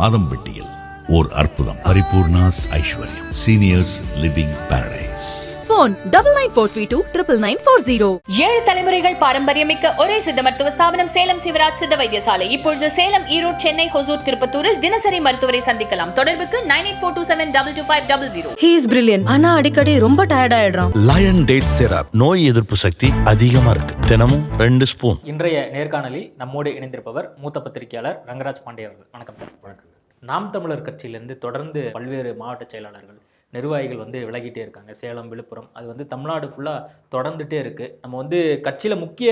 மாதம்பட்டியில் ஓர் அற்புதம். Paripoorna's Aishwaryam. Seniors living paradise phone double nine four three two triple nine four zero. ஏழு தலைமுறைகள் பாரம்பரியமிக்க ஒரே சித்த மருத்துவ ஸ்தாபனம் சேலம் சிவராஜ் சித்த வைத்தியசாலை. இப்பொழுது சேலம் ஈரோடு சென்னை ஹொசூர் திருப்பத்தூரில் தினசரி மருத்துவரை சந்திக்கலாம். தொடர்புக்கு nine eight four two seven double two five double zero he is brilliant ஆனா அடிக்கடி ரொம்ப டயர்ட் ஆயிடுறான். லயன் டேட் சிரப் நோய் எதிர்ப்பு சக்தி அதிகமா இருக்கு. தினமும் ரெண்டு ஸ்பூன் இன்றைய நேர்காணலில் நம்மோடு இணைந்திருப்பவர் மூத்த பத்திரிகையாளர் ரங்கராஜ் பாண்டே அவர்கள். வணக்கம் சார். வணக்கம். நாம் தமிழர் கட்சியிலேருந்து தொடர்ந்து பல்வேறு மாவட்ட செயலாளர்கள் நிர்வாகிகள் வந்து விலகிட்டே இருக்காங்க. சேலம் விழுப்புரம் அது வந்து தமிழ்நாடு ஃபுல்லாக தொடர்ந்துட்டே இருக்குது நம்ம வந்து கட்சியில் முக்கிய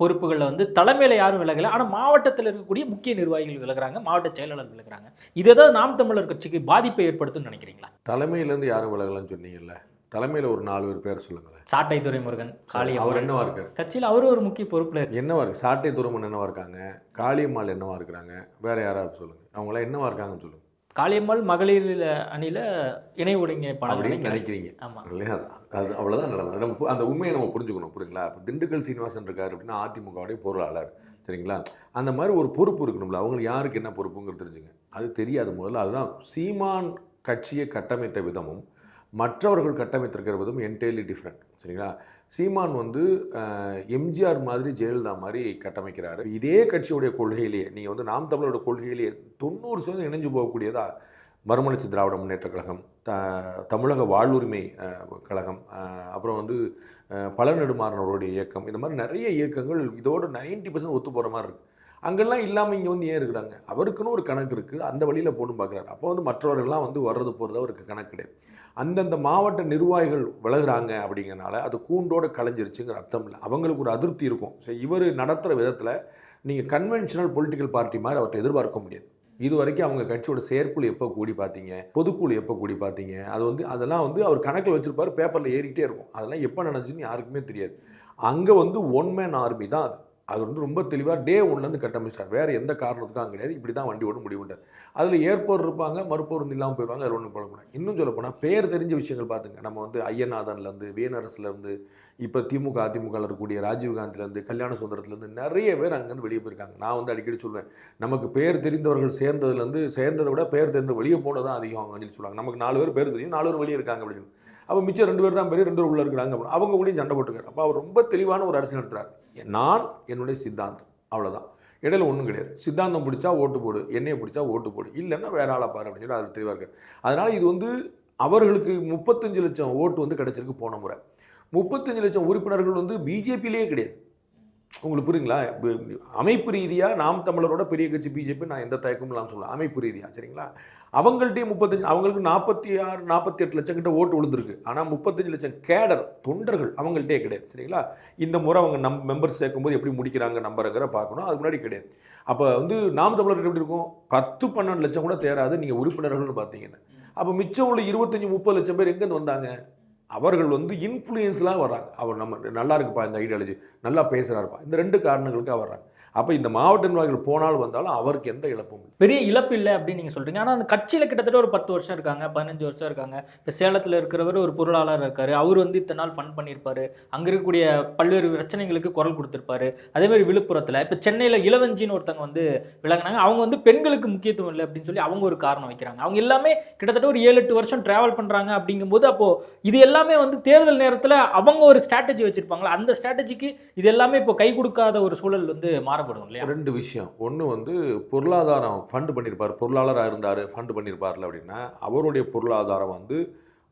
பொறுப்புகளில் வந்து தலைமையில் யாரும் விலகலை. ஆனால் மாவட்டத்தில் இருக்கக்கூடிய முக்கிய நிர்வாகிகள் விலகுறாங்க மாவட்ட செயலாளர் விலகிறாங்க. இது ஏதாவது நாம் தமிழர் கட்சிக்கு பாதிப்பை ஏற்படுத்தும்னு நினைக்கிறீங்களா? தலைமையிலேருந்து யாரும் விலகலன்னு சொன்னீங்கல்ல? தலைமையில் ஒரு நாலு பேர் பேர் சொல்லுங்களேன். சாட்டை துரைமுருகன் காளி அவர் என்னவா இருக்கார்? கட்சியில் அவரும் ஒரு முக்கிய பொறுப்பில் என்னவா இருக்கு சாட்டை துருமன் என்னவா இருக்காங்க? காளியம்மாள் என்னவா இருக்கிறாங்க? வேற யாராவது சொல்லுங்க. அவங்களாம் என்னவா இருக்காங்கன்னு சொல்லுங்க. காளியம்மாள் மகளிர் அணியில் இணை ஒருங்கிணைப்பாளர் நினைக்கிறீங்க. ஆமா. இல்லையா? அது அவ்வளோதான் நடந்தது நம்ம அந்த உண்மையை நம்ம புரிஞ்சுக்கணும் புரியுங்களா? இப்போ திண்டுக்கல் சீனிவாசன் இருக்காரு அப்படின்னா அதிமுகவுடைய பொருளாளர் சரிங்களா? அந்த மாதிரி ஒரு பொறுப்பு இருக்கணும்ல. அவங்களுக்கு யாருக்கு என்ன பொறுப்புங்கிறது தெரிஞ்சுங்க. அது தெரியாது முதல்ல. அதுதான் சீமான் கட்சியை கட்டமைத்த விதமும் மற்றவர்கள் கட்டமைத்திருக்கிறதும் என்டையர்லி டிஃப்ரெண்ட் சரிங்களா? சீமான் வந்து எம்ஜிஆர் மாதிரி ஜெயலலிதா மாதிரி கட்டமைக்கிறாரு. இதே கட்சியுடைய கொள்கையிலேயே நீங்கள் வந்து நாம் தமிழோட கொள்கையிலேயே தொண்ணூறு சதவீதம் இணைஞ்சு போகக்கூடியதா மறுமலர்ச்சி திராவிட முன்னேற்ற கழகம் த தமிழக வாழ்வுரிமை கழகம் அப்புறம் வந்து பல நெடுமாறனவருடைய இயக்கம் இந்த மாதிரி நிறைய இயக்கங்கள் இதோட 90% பர்சன்ட் ஒத்து போகிற மாதிரி இருக்குது அங்கெல்லாம் இல்லாமல் இங்கே வந்து ஏன் இருக்கிறாங்க? அவருக்குன்னு ஒரு கணக்கு இருக்குது அந்த வழியில் போகணும் பார்க்குறாரு. அப்போ வந்து மற்றவர்கள்லாம் வந்து வர்றது போகிறது அவருக்கு கணக்கு கிடையாது. அந்தந்த மாவட்ட நிர்வாகிகள் விலகுறாங்க அப்படிங்கிறனால அது கூண்டோடு கலைஞ்சிருச்சுங்கிற அர்த்தம் இல்லை. அவங்களுக்கு ஒரு அதிருப்தி இருக்கும். சரி இவர் நடத்துகிற விதத்தில் நீங்கள் கன்வென்ஷனல் பொலிட்டிக்கல் பார்ட்டி மாதிரி அவர்கிட்ட எதிர்பார்க்க முடியாது. இது வரைக்கும் அவங்க கட்சியோட செயற்குழு எப்போ கூடி பார்த்தீங்க? பொதுக்குழு எப்போ கூடி பார்த்தீங்க? அது வந்து அதெல்லாம் வந்து அவர் கணக்கில் வச்சுருப்பார் பேப்பரில் ஏறிக்கிட்டே இருக்கும். அதெல்லாம் எப்போ நடந்துச்சுன்னு யாருக்குமே தெரியாது. அங்கே வந்து ஒன் மேன் ஆர்மி தான் அது. அது வந்து ரொம்ப தெளிவாக டே ஒன்லேருந்து கட்டமைச்சார் வேறு எந்த காரணத்துக்கும் கிடையாது. இப்படி தான் வண்டி ஓட முடிவுண்டார் அதில் ஏற்போர் இருப்பாங்க மறுப்போர் வந்து இல்லாமல் போயிடுவாங்க அதில் ஒன்றும் போடக்கூடாது. இன்னும் சொல்லப்போனால் பேர் தெரிஞ்ச விஷயங்கள் பார்த்துங்க நம்ம வந்து ஐயநாதன்லேருந்து வேனரசுலேருந்து இப்போ திமுக அதிமுகவில் இருக்கக்கூடிய ராஜீவ்காந்திலேருந்து கல்யாண சுந்தரத்துலேருந்து நிறைய பேர் அங்கேருந்து வெளியே போயிருக்காங்க. நான் வந்து அடிக்கடி சொல்லுவேன் நமக்கு பேர் தெரிந்தவர்கள் சேர்ந்ததுலேருந்து சேர்ந்ததை விட பேர் தெரிந்த வெளியே போனது தான் அதிகம் அப்படின்னு சொல்லுவாங்க. நமக்கு நாலு பேர் பேர் தெரியும் நாலு பேர் வெளியே இருக்காங்க அப்படின்னு. அப்போ மிச்சம் ரெண்டு பேர் தான் பெரிய ரெண்டு பேர் உள்ளே இருக்கிறாங்க அவங்க கூடயும் சண்டை போட்டுருக்காரு அப்போ அவர் ரொம்ப தெளிவான ஒரு அரசியல் நடத்துறாரு. நான் என்னுடைய சித்தாந்தம். அவ்வளோதான் இடையில ஒன்றும் கிடையாது. சித்தாந்தம் பிடிச்சா ஓட்டு போடு என்னையை பிடிச்சா ஓட்டு போடு. இல்லைன்னா வேற ஆளை பாரு அப்படின்னு சொல்லி அதில் தெளிவாக இருக்கார். அதனால் இது வந்து அவர்களுக்கு முப்பத்தஞ்சு லட்சம் ஓட்டு வந்து கிடச்சிருக்கு போன முறை. முப்பத்தஞ்சு லட்சம் உறுப்பினர்கள் வந்து பிஜேபியிலே கிடையாது. உங்களுக்கு புரியுங்களா? அமைப்பு ரீதியாக நாம் தமிழரோட பெரிய கட்சி பிஜேபி நான் எந்த தயக்கமும் இல்லாமல் சொல்லலாம் அமைப்பு ரீதியாக சரிங்களா? அவங்கள்ட்டே முப்பத்தஞ்சு அவங்களுக்கு நாற்பத்தி ஆறு நாற்பத்தி எட்டு லட்சம் கிட்ட ஓட்டு விழுந்திருக்கு. ஆனால் முப்பத்தஞ்சு லட்சம் கேடர் தொண்டர்கள் அவங்கள்ட்டே கிடையாது சரிங்களா? இந்த முறை அவங்க நம் மெம்பர்ஸ் சேர்க்கும்போது எப்படி முடிக்கிறாங்க நம்பருங்கிற பார்க்கணும். அதுக்கு முன்னாடி கிடையாது. அப்போ வந்து நாம் தமிழர்கள் எப்படி இருக்கும்? பத்து பன்னெண்டு லட்சம் கூட தேராது நீங்கள் உறுப்பினர்கள்னு பார்த்தீங்கன்னா. அப்போ மிச்சம் உள்ள இருபத்தஞ்சி முப்பது லட்சம் பேர் எங்கேருந்து வந்தாங்க? அவர்கள் வந்து இன்ஃப்ளூயன்ஸ்லாம் வர்றாங்க. அவர் நம்ம நல்லா இருக்குப்பா இந்த ஐடியாலஜி நல்லா பேசுகிறாருப்பா இந்த ரெண்டு காரணங்களுக்காக வர்றாங்க. அப்போ இந்த மாவட்ட நிர்வாகிகள் போனாலும் வந்தாலும் அவருக்கு எந்த இழப்பும் இல்லை. பெரிய இழப்பு இல்லை அப்படின்னு நீங்கள் சொல்கிறீங்க ஆனால் அந்த கட்சியில் கிட்டத்தட்ட ஒரு பத்து வருஷம் இருக்காங்க பதினஞ்சு வருஷம் இருக்காங்க. இப்போ சேலத்தில் இருக்கிறவர் ஒரு பொருளாளர் இருக்கார். அவர் வந்து இத்தனை நாள் ஃபண்ட் பண்ணியிருப்பார். அங்கே இருக்கக்கூடிய பல்வேறு பிரச்சனைகளுக்கு குரல் கொடுத்துருப்பாரு. அதேமாதிரி விழுப்புரத்தில் இப்போ சென்னையில் இளவஞ்சின்னு ஒருத்தவங்க வந்து விளங்கினாங்க அவங்க வந்து பெண்களுக்கு முக்கியத்துவம் இல்லை அப்படின்னு சொல்லி அவங்க ஒரு காரணம் வைக்கிறாங்க. அவங்க எல்லாமே கிட்டத்தட்ட ஒரு ஏழு எட்டு வருஷம் ட்ராவல் பண்ணுறாங்க அப்படிங்கும்போது அப்போது இது எல்லாமே வந்து தேர்தல் நேரத்தில் அவங்க ஒரு ஸ்ட்ராட்டஜி வச்சுருப்பாங்களா? அந்த ஸ்ட்ராட்டஜிக்கு இது எல்லாமே இப்போ கை கொடுக்காத ஒரு சூழல் வந்து காணப்படும் இல்லையா? ரெண்டு விஷயம். ஒன்று வந்து பொருளாதாரம் ஃபண்டு பண்ணியிருப்பார் பொருளாளராக இருந்தார் ஃபண்டு பண்ணியிருப்பார்ல அப்படின்னா அவருடைய பொருளாதாரம் வந்து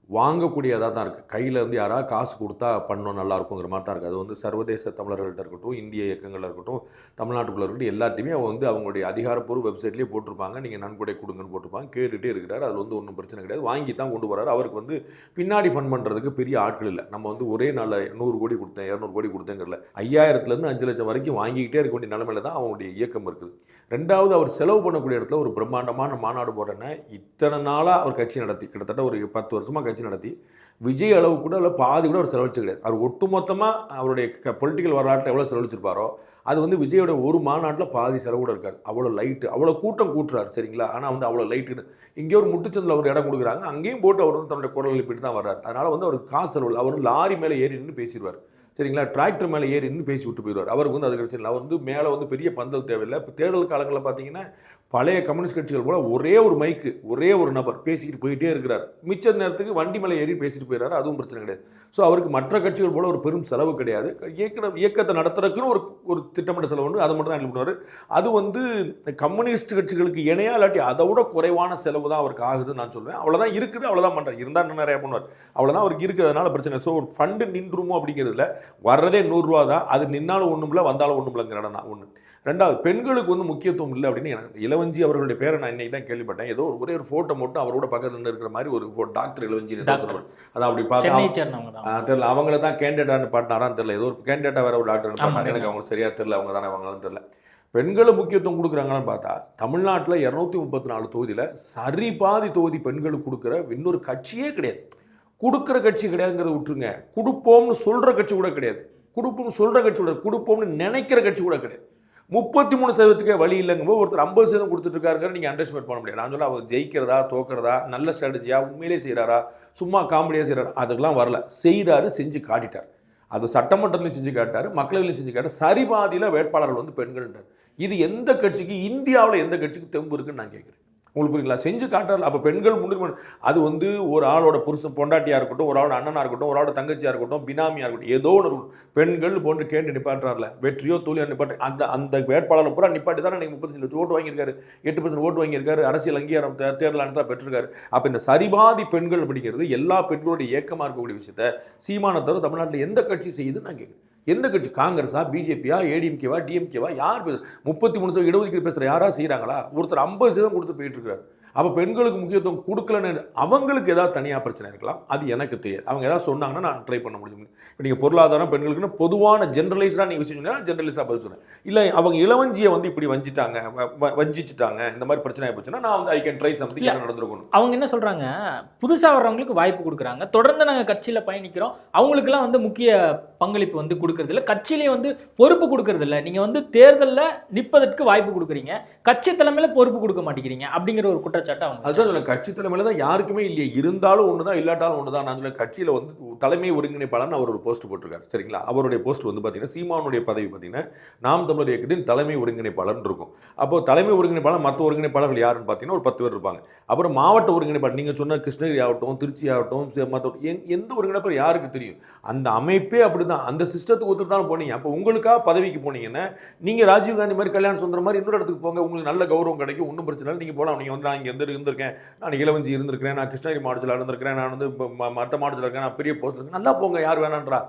வாங்கக்கூடியதாக தான் இருக்குது கையில் இருந்து யாராவது காசு கொடுத்தா பண்ணோம் நல்லா இருக்குங்கிற மாதிரி தான் இருக்குது அது வந்து சர்வதேச தமிழர்கள்ட்ட இருக்கட்டும் இந்திய இயக்கங்களாக இருக்கட்டும் தமிழ்நாட்டுக்குள்ள இருக்கட்டும் எல்லாத்தையுமே அவங்க வந்து அவங்களுடைய அதிகாரப்பூர்வ வெப்சைட்லேயே போட்டிருப்பாங்க. நீங்கள் நன்கொடை கொடுங்கன்னு போட்டிருப்பாங்க. கேட்டுகிட்டே இருக்கிறார். அது வந்து ஒன்றும் பிரச்சனை கிடையாது. வாங்கி தான் கொண்டு வராரு அவருக்கு வந்து பின்னாடி ஃபண்ட் பண்ணுறதுக்கு பெரிய ஆட்கள் இல்லை. நம்ம வந்து ஒரே நாளில் நூறு கோடி கொடுத்தேன் இரநூறு கோடி கொடுத்தேங்கிறல ஐயாயிரத்துலேருந்து அஞ்சு லட்சம் வரைக்கும் வாங்கிக்கிட்டே இருக்க வேண்டிய நிலமையில தான் அவங்களுடைய இயக்கம் இருக்குது. ரெண்டாவது அவர் செலவு பண்ணக்கூடிய இடத்துல ஒரு பிரம்மாண்டமான மாநாடு போடுறேன்னா இத்தனை நாளாக அவர் கட்சி நடத்தி. கிட்டத்தட்ட ஒரு பத்து வருஷமாக கட்சி நடத்தி விஜய் அளவு கூட இல்லை பாதி கூட அவர் செலவழிச்சு கிடையாது. அவர் ஒட்டுமொத்தமாக அவருடைய பொலிட்டிக்கல் வரலாற்றில் எவ்வளோ செலவழிச்சிருப்பாரோ அது வந்து விஜயோட ஒரு மாநாட்டில் பாதி செலவு கூட இருக்காது. அவ்வளோ லைட்டு அவ்வளோ கூட்டம் கூட்டுறாரு சரிங்களா? ஆனால் வந்து அவ்வளோ லைட்டு இங்கே ஒரு முட்டுச்சந்தில் ஒரு இடம் கொடுக்குறாங்க. அங்கேயும் போட்டு அவர் வந்து தன்னுடைய குரல் எழுப்பிட்டு தான் வர்றாரு. அதனால் வந்து அவருக்கு காசு செலவு அவர் லாரி மேலே ஏறி நின்று பேசிடுவார். சரிங்களா? டிராக்டர் மேலே ஏறி நின்று பேசி விட்டு போயிடுவார். அவருக்கு வந்து அது கிடைச்சிடல அவர் வந்து மேலே வந்து பெரிய பந்தல் தேவையில்லை. இப்போ தேர்தல் காலங்களில் பார்த்தீங்கன்னா பழைய கம்யூனிஸ்ட் கட்சிகள் போல ஒரே ஒரு மைக்கு ஒரே ஒரு நபர் பேசிக்கிட்டு போயிட்டே இருக்கிறார். மிச்ச நேரத்துக்கு வண்டி மேலே ஏறி பேசிட்டு போயிடுறாரு அதுவும் பிரச்சனை கிடையாது. ஸோ அவருக்கு மற்ற கட்சிகள் போல ஒரு பெரும் செலவு கிடையாது. இயக்க இயக்கத்தை நடத்துறதுக்குன்னு ஒரு ஒரு திட்டமிட்ட செலவு உண்டு. அதை மட்டும் தான் பண்ணுவார் அது வந்து கம்யூனிஸ்ட் கட்சிகளுக்கு இணையா இல்லாட்டி அதை விட குறைவான செலவு தான் அவருக்கு ஆகுதுன்னு நான் சொல்லுவேன் அவ்வளோதான் இருக்குது அவ்வளோதான் பண்ணுறாரு இருந்தால் இன்னும் நிறையா பண்ணுவார். அவ்வளோதான் அவருக்கு இருக்கிறதுனால பிரச்சனை ஸோ ஒரு ஃபண்டு நின்றுமோ அப்படிங்கிறதுல வர்றதே நூறுரூவா தான். அது நின்னாலும் ஒன்றும் இல்லை வந்தாலும் ஒன்றும் இல்லைங்கிற இடம் ஒன்று ரெண்டாவது பெண்களுக்கு வந்து முக்கியத்துவம் இல்லை அப்படின்னு எனக்கு இளவஞ்சி அவர்களுடைய பேரை நான் இன்னைக்கு தான் கேள்விப்பட்டேன். ஏதோ ஒரு ஒரே ஒரு ஃபோட்டோ மட்டும் அவரோட பக்கத்துல இருக்கிற மாதிரி ஒரு டாக்டர் இளவஞ்சி டாக்டர். அதான் அப்படி பார்த்தா தெரியல. அவங்கள தான் கேண்டிடேட்டான்னு பாட்டினாரான்னு தெரியல. ஏதோ ஒரு கேண்டிடேட்டா வேற ஒரு டாக்டர் பாட்டினாரு. எனக்கு அவங்க சரியா தெரியல. அவங்க தானே அவங்களான்னு தெரியல. பெண்களை முக்கியத்துவம் கொடுக்குறாங்கன்னு பார்த்தா தமிழ்நாட்டில் இரநூத்தி முப்பத்தி நாலு தொகுதியில் சரி பாதி தொகுதி பெண்களுக்கு கொடுக்குற இன்னொரு கட்சியே கிடையாது. கொடுக்குற கட்சி கிடையாதுங்கிறத விட்டுருங்க. கொடுப்போம்னு சொல்கிற கட்சி கூட கிடையாது. கொடுப்போம்னு சொல்கிற கட்சி கூட கொடுப்போம்னு நினைக்கிற கட்சி கூட கிடையாது. முப்பத்தி மூணு சதவீதத்துக்கே வழி இல்லைங்கும்போது ஒருத்தர் ஐம்பது சதவீதம் கொடுத்துட்டு இருக்காருங்கிற நீங்கள் அண்டர்ஸ்டிமேட் பண்ண முடியாது. நான் சொல்ல அவர் ஜெயிக்கிறதா தோக்கிறதா நல்ல ஸ்ட்ராட்டஜியா உண்மையிலே செய்கிறாரா சும்மா காமெடியாக செய்கிறாரா அதுக்கெல்லாம் வரல. செய்கிறாரு செஞ்சு காட்டிட்டார். அது சட்டமன்றத்திலையும் செஞ்சு காட்டார் மக்களவையிலும் செஞ்சு காட்டார் சரிபாதியில் வேட்பாளர்கள் வந்து பெண்கள்ன்றார். இது எந்த கட்சிக்கு இந்தியாவில் எந்த கட்சிக்கு தெம்பு இருக்குன்னு நான் கேட்குறேன். உங்களுக்கு புரியுங்களா செஞ்சு காட்டார்ல அப்போ பெண்கள் முன்னுரிமை அது வந்து ஒரு ஆளோட புருஷன் பொண்டாட்டியாக இருக்கட்டும் ஒரு ஆளோட அண்ணனாக இருக்கட்டும் ஒரு ஆளோட தங்கச்சியாக இருக்கட்டும் பினாமியாக இருக்கட்டும் ஏதோ ஒன்று பெண்கள் போன்று கேட்டு நிப்பாட்டுறாருல. வெற்றியோ தோல்வியோ நிப்பாட்டு அந்த அந்த வேட்பாளர் பூரா நிப்பாட்டி தானே நீங்கள் முப்பத்தஞ்சு லட்சம் ஓட்டு வாங்கியிருக்காரு. எட்டு பர்சன்ட் ஓட்டு வாங்கியிருக்காரு. அரசியல் அங்கீகாரம் தே- தேர்தல் அனுப்பா பெற்றிருக்காரு. அப்போ இந்த சரிபாதி பெண்கள் அப்படிங்கிறது எல்லா பெண்களுடைய இயக்கமாக இருக்கக்கூடிய விஷயத்த சீமான தமிழ்நாட்டில் எந்த கட்சி செய்யுதுன்னு நான் கேட்குறேன் எந்த கட்சி காங்கிரஸா பிஜேபியா ஏடிஎம்கேவா டிஎம்கேவா யார் பேச முப்பத்தி மூணு சதவீதம் இடஒதுக்கீடு பேசுகிற யாராக செய்கிறாங்களா ஒருத்தர் ஐம்பது சதவீதம் கொடுத்து போயிட்டு அப்போ பெண்களுக்கு முக்கியத்துவம் கொடுக்கலன்னு அவங்களுக்கு ஏதாவது தனியாக பிரச்சனை இருக்கலாம். அது எனக்கு தெரியாது. அவங்க ஏதாவது சொன்னாங்கன்னா நான் ட்ரை பண்ண முடியும். நீங்கள் பொருளாதாரம் பெண்களுக்குன்னு பொதுவான ஜென்ரலைஸ்டாக நீங்கள் விஷயம் சொன்னால் ஜென்ரலைஸாக பதில் சொன்னேன். இல்லை அவங்க இளவஞ்சியை வந்து இப்படி வஞ்சிட்டாங்க வஞ்சிச்சிட்டாங்க இந்த மாதிரி பிரச்சனை ஆயிப்போச்சுன்னா நான் வந்து ஐ கேன் ட்ரை சம்திங். என்ன நடந்திருக்கணும் அவங்க என்ன சொல்றாங்க? புதுசா வர்றவங்களுக்கு வாய்ப்பு கொடுக்குறாங்க. தொடர்ந்து நாங்க கட்சியில பயணிக்கிறோம். அவங்களுக்குலாம் வந்து முக்கிய பங்களிப்பு வந்து கொடுக்கறது இல்ல கட்சியிலேயே வந்து பொறுப்பு கொடுக்கறது இல்ல நீங்க வந்து தேர்தல்ல நிற்பதற்கு வாய்ப்பு கொடுக்குறீங்க. கட்சி தலைமையில பொறுப்பு கொடுக்க மாட்டேங்கிறீங்க அப்படிங்கிற ஒரு குற்றச்சாட்டு அவங்க அதுதான் சொல்ல கட்சி தலைமையில தான் யாருக்குமே இல்லையே. இருந்தாலும் ஒன்று தான் இல்லாட்டாலும் ஒன்று தான் நான் சொல்ல கட்சியில் வந்து தலைமை ஒருங்கிணைப்பாளர்னு அவர் ஒரு போஸ்ட் போட்டிருக்காரு. சரிங்களா? அவருடைய போஸ்ட் வந்து பார்த்தீங்கன்னா சீமானுடைய பதவி பார்த்தீங்கன்னா நாம் தமிழர் இயக்கத்தின் தலைமை ஒருங்கிணைப்பாளர்னு இருக்கும். அப்போ தலைமை ஒருங்கிணைப்பாளர் மற்ற ஒருங்கிணைப்பாளர்கள் யாருன்னு பார்த்தீங்கன்னா ஒரு பத்து பேர் இருப்பாங்க. அப்புறம் மாவட்ட ஒருங்கிணைப்பாளர் நீங்கள் சொன்ன கிருஷ்ணகிரி ஆகட்டும் திருச்சி ஆகட்டும் மற்ற எந்த ஒருங்கிணைப்பாளர் யாருக்கு தெரியும்? அந்த அமைப்பே அப்படிதான். அந்த சிஸ்டத்துக்கு ஒருத்தர் தான் போனீங்க. அப்போ உங்களுக்காக பதவிக்கு போனீங்கன்னா நீங்கள் ராஜீவ்காந்தி மாதிரி கல்யாணம் சுந்தரம் மாதிரி இன்னொரு இடத்துக்கு போங்க. உங்களுக்கு நல்ல கௌரவம் கிடைக்கும். ஒன்றும் பிரச்சனை இல்லை. நீங்கள் போகலாம் நீங்கள் வந்து நான் இங்கே எந்த இருந்திருக்கேன். நான் இளவஞ்சி இருந்திருக்கிறேன். நான் கிருஷ்ணகிரி மாவட்டத்தில் இருந்திருக்கிறேன் நான் வந்து மற்ற மாவட்டத்தில் இருக்கேன். நான் பெரிய போஸ்ட் இருக்கேன். நல்லா போங்க. யார் வேணான்றா.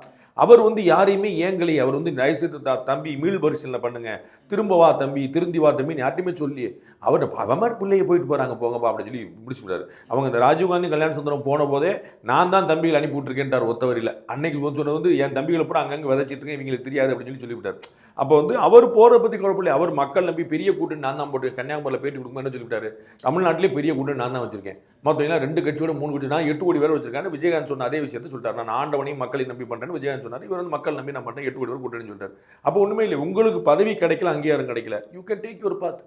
அவர் வந்து யாரையுமே ஏங்கலையே. அவர் வந்து தயவுசெய்து தம்பி மீள் பரிசீலனை பண்ணுங்க. திரும்ப வா தம்பி திருந்தி வா தம்பின்னு யார்ட்டையுமே சொல்லி அவர் அவமாரி பிள்ளைய போயிட்டு போகிறாங்க போங்கப்பா அப்படின்னு சொல்லி பிடிச்சி விடாரு அவங்க இந்த ராஜீவ்காந்தி கல்யாண சுந்தரம் போன போதே நான் தான் தம்பிகள் அனுப்பி விட்டுருக்கேன்ட்டார் ஒத்தவரில் அன்னைக்கு சொன்னது வந்து என் தம்பிகளை கூட அங்கங்கே விதைச்சிட்டு இருக்கேன் இவங்களுக்கு தெரியாது அப்படின்னு சொல்லி சொல்லிவிட்டார் அப்போ வந்து அவர் போகிறத பற்றி குழப்பில்லை அவர் மக்கள் நம்பி பெரிய கூட்டம் நான் தான் போட்டு கன்னியாகுமரியில் பேட்டி கொடுக்கணும்னு சொல்லிவிட்டார் சொல்லிவிட்டாரு தமிழ்நாட்டிலே பெரிய கூட்டம் நான் தான் வச்சிருக்கேன். மொத்தம் ரெண்டு கட்சியோட மூணு கட்சி நான் எட்டு கோடி பேர் வச்சிருக்காங்க விஜயகாந்த் சொன்ன அதே விஷயத்தை சொல்லிட்டார். நான் ஆண்டவனையும் மக்களை நம்பி பண்ணுறேன்னு விஜயகாந்த் சொன்னார். இவர் வந்து மக்கள் நம்பி நான் பண்ணுறேன் எட்டு கோடி பேர் கூட்டணி சொல்லிட்டார். அப்போ ஒன்றுமே இல்லை உங்களுக்கு பதவி கிடைக்கல அங்கீகாரம் கிடைக்கல. You can take your path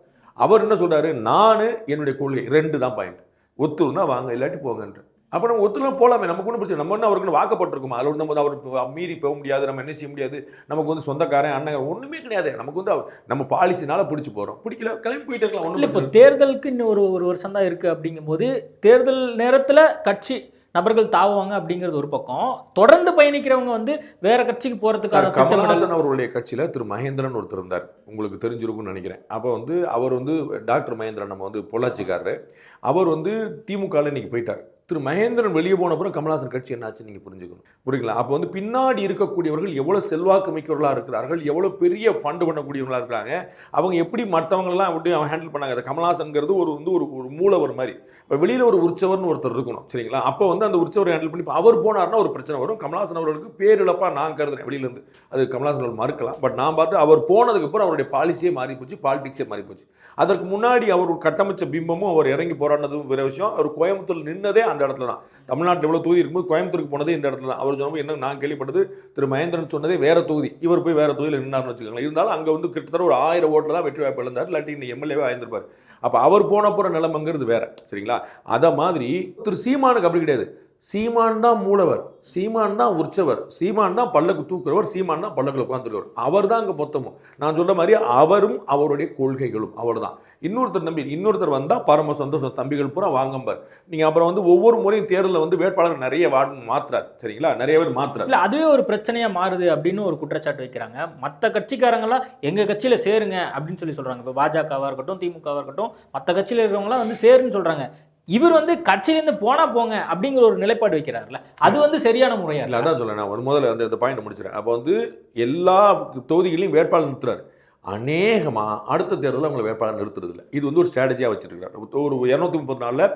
அவர் என்ன சொல்கிறாரு நான் என்னுடைய கொள்கை. ரெண்டு தான் பாயிண்ட் ஒத்து வாங்க இல்லாட்டி போங்கன்ற அப்போ நம்ம ஒத்துலாம் போலாமே. நமக்கு ஒன்றும் பிரச்சனை நம்ம ஒன்றும் அவருக்கு வாக்கப்பட்டிருக்குமா? அதில் வந்து நம்ம அவர் மீறி போக முடியாது. நம்ம என்ன செய்ய முடியாது? நமக்கு வந்து சொந்தக்காரன் அண்ணன் ஒன்றுமே கிடையாது. நமக்கு வந்து அவர் நம்ம பாலிசினால பிடிச்சி போகிறோம் பிடிக்கல கிளம்பி போயிட்டு இருக்கலாம். ஒன்றும் இப்போ தேர்தலுக்கு இன்னும் ஒரு ஒரு வருஷம் தான் இருக்கு அப்படிங்கும்போது தேர்தல் நேரத்துல கட்சி நபர்கள் தாவுவாங்க அப்படிங்கிறது ஒரு பக்கம். தொடர்ந்து பயணிக்கிறவங்க வந்து வேற கட்சிக்கு போறதுக்கான கமல்ஹாசன் அவர்களுடைய கட்சியில திரு மகேந்திரன் ஒருத்தர் இருந்தார். உங்களுக்கு தெரிஞ்சிருக்கும்னு நினைக்கிறேன். அப்போ வந்து அவர் வந்து டாக்டர் மகேந்திரன் நம்ம வந்து பொள்ளாச்சிக்காரரு. அவர் வந்து திமுகவில் இன்னைக்கு போயிட்டார். திரு மகேந்திரன் வெளியே போன அப்புறம் கமல்ஹாசன் கட்சி என்னாச்சு நீங்கள் புரிஞ்சுக்கணும். புரியுங்களா அப்போ வந்து பின்னாடி இருக்கக்கூடியவர்கள் எவ்வளோ செல்வாக்கு மிக்கவர்களாக இருக்கிறார்கள் எவ்வளோ பெரிய ஃபண்டு பண்ணக்கூடியவர்களாக இருக்கிறாங்க அவங்க எப்படி மற்றவங்களெல்லாம் எப்படி அவங்க ஹேண்டில் பண்ணாங்க? கமல்ஹாசன்கிறது ஒரு வந்து ஒரு ஒரு மூலவர் மாதிரி. இப்போ வெளியில் ஒரு உற்சவர்னு ஒருத்தர் இருக்கணும் சரிங்களா? அப்போ வந்து அந்த உற்சவரை ஹேண்டில் பண்ணி அவர் போனார்னா ஒரு பிரச்சனை வரும். கமல்ஹாசன் அவர்களுக்கு பேரிழப்பாக நான் கருதுறேன். வெளியிலேருந்து அது கமல்ஹாசன் அவர்கள் மறுக்கலாம். பட் நான் பார்த்து அவர் போனதுக்கப்புறம் அவருடைய பாலிசியே மாறி போச்சு பாலிடிக்ஸே மாறி போச்சு. அதற்கு முன்னாடி அவர் கட்டமைச்ச பிம்பமும் அவர் இறங்கி போராடினதும் வேறு விஷயம். அவர் கோயம்புத்தூர் நின்னதே அந்த இடத்துல தான். தமிழ்நாட்டில் எவ்வளோ தொகுதி இருக்கும்போது கோயம்புத்தூருக்கு போனதே இந்த இடத்துல தான். அவர் சொன்னபோது என்ன நான் கேள்விப்பட்டது திரு மகேந்திரன் சொன்னதே வேறு தொகுதி. இவர் போய் வேறு தொகுதியில் நின்னார்னு வச்சுக்கோங்களேன். இருந்தாலும் அங்கே வந்து கிட்டத்தட்ட ஒரு ஆயிரம் ஓட்டில் தான் வெற்றி வாய்ப்பு இழந்தார். இல்லாட்டி இன்னும் எம்எல்ஏவே ஆயிருந்திருப்பார். அப்போ அவர் போன போகிற நிலைமைங்கிறது வேறு சரிங்களா? அதை மாதிரி திரு சீமானுக்கு அப்படி கிடையாது. சீமான் தான் மூலவர் சீமான் தான் உற்சவர் சீமான் தான் பல்லக்கு தூக்குறவர் சீமான் தான் பல்லக்கில் உட்காந்துருவர் அவர் தான் அங்கே மொத்தமும். நான் சொல்ற மாதிரி அவரும் அவருடைய கொள்கைகளும் அவர் தான் இன்னொருத்தர் நம்பி இன்னொருத்தர் வந்தால் பரம சந்தோஷம். தம்பிகள் பூரா வாங்கம்பார். நீங்கள் அப்புறம் வந்து ஒவ்வொரு முறையும் தேர்தலில் வந்து வேட்பாளர் நிறைய வார்டு மாத்துறாரு. சரிங்களா? நிறைய பேர் மாத்துறாரு. இல்ல அதுவே ஒரு பிரச்சனையா மாறுது அப்படின்னு ஒரு குற்றச்சாட்டு வைக்கிறாங்க. மற்ற கட்சிக்காரங்களாம் எங்க கட்சியில சேருங்க அப்படின்னு சொல்லி சொல்றாங்க. இப்போ பாஜகவா இருக்கட்டும் திமுகவாக இருக்கட்டும் மற்ற கட்சியில இருக்கிறவங்களாம் வந்து சேருன்னு சொல்றாங்க. இவர் வந்து கட்சியிலேருந்து போனா போங்க அப்படிங்கிற ஒரு நிலைப்பாடு வைக்கிறாருல்ல அது வந்து சரியான முறையா இல்லை அதான் சொல்ல நான் ஒரு முதல்ல அந்த இந்த பாயிண்ட் முடிச்சிடறேன் அப்போ வந்து எல்லா தொகுதிகளையும் வேட்பாளர் நிறுத்துறாரு. அநேகமாக அடுத்த தேர்தலில் அவங்களை வேட்பாளர் நிறுத்துறது இல்லை இது வந்து ஒரு ஸ்ட்ராட்டஜியாக வச்சுருக்கிறார். ஒரு இரநூத்தி முப்பத்தி நாளில்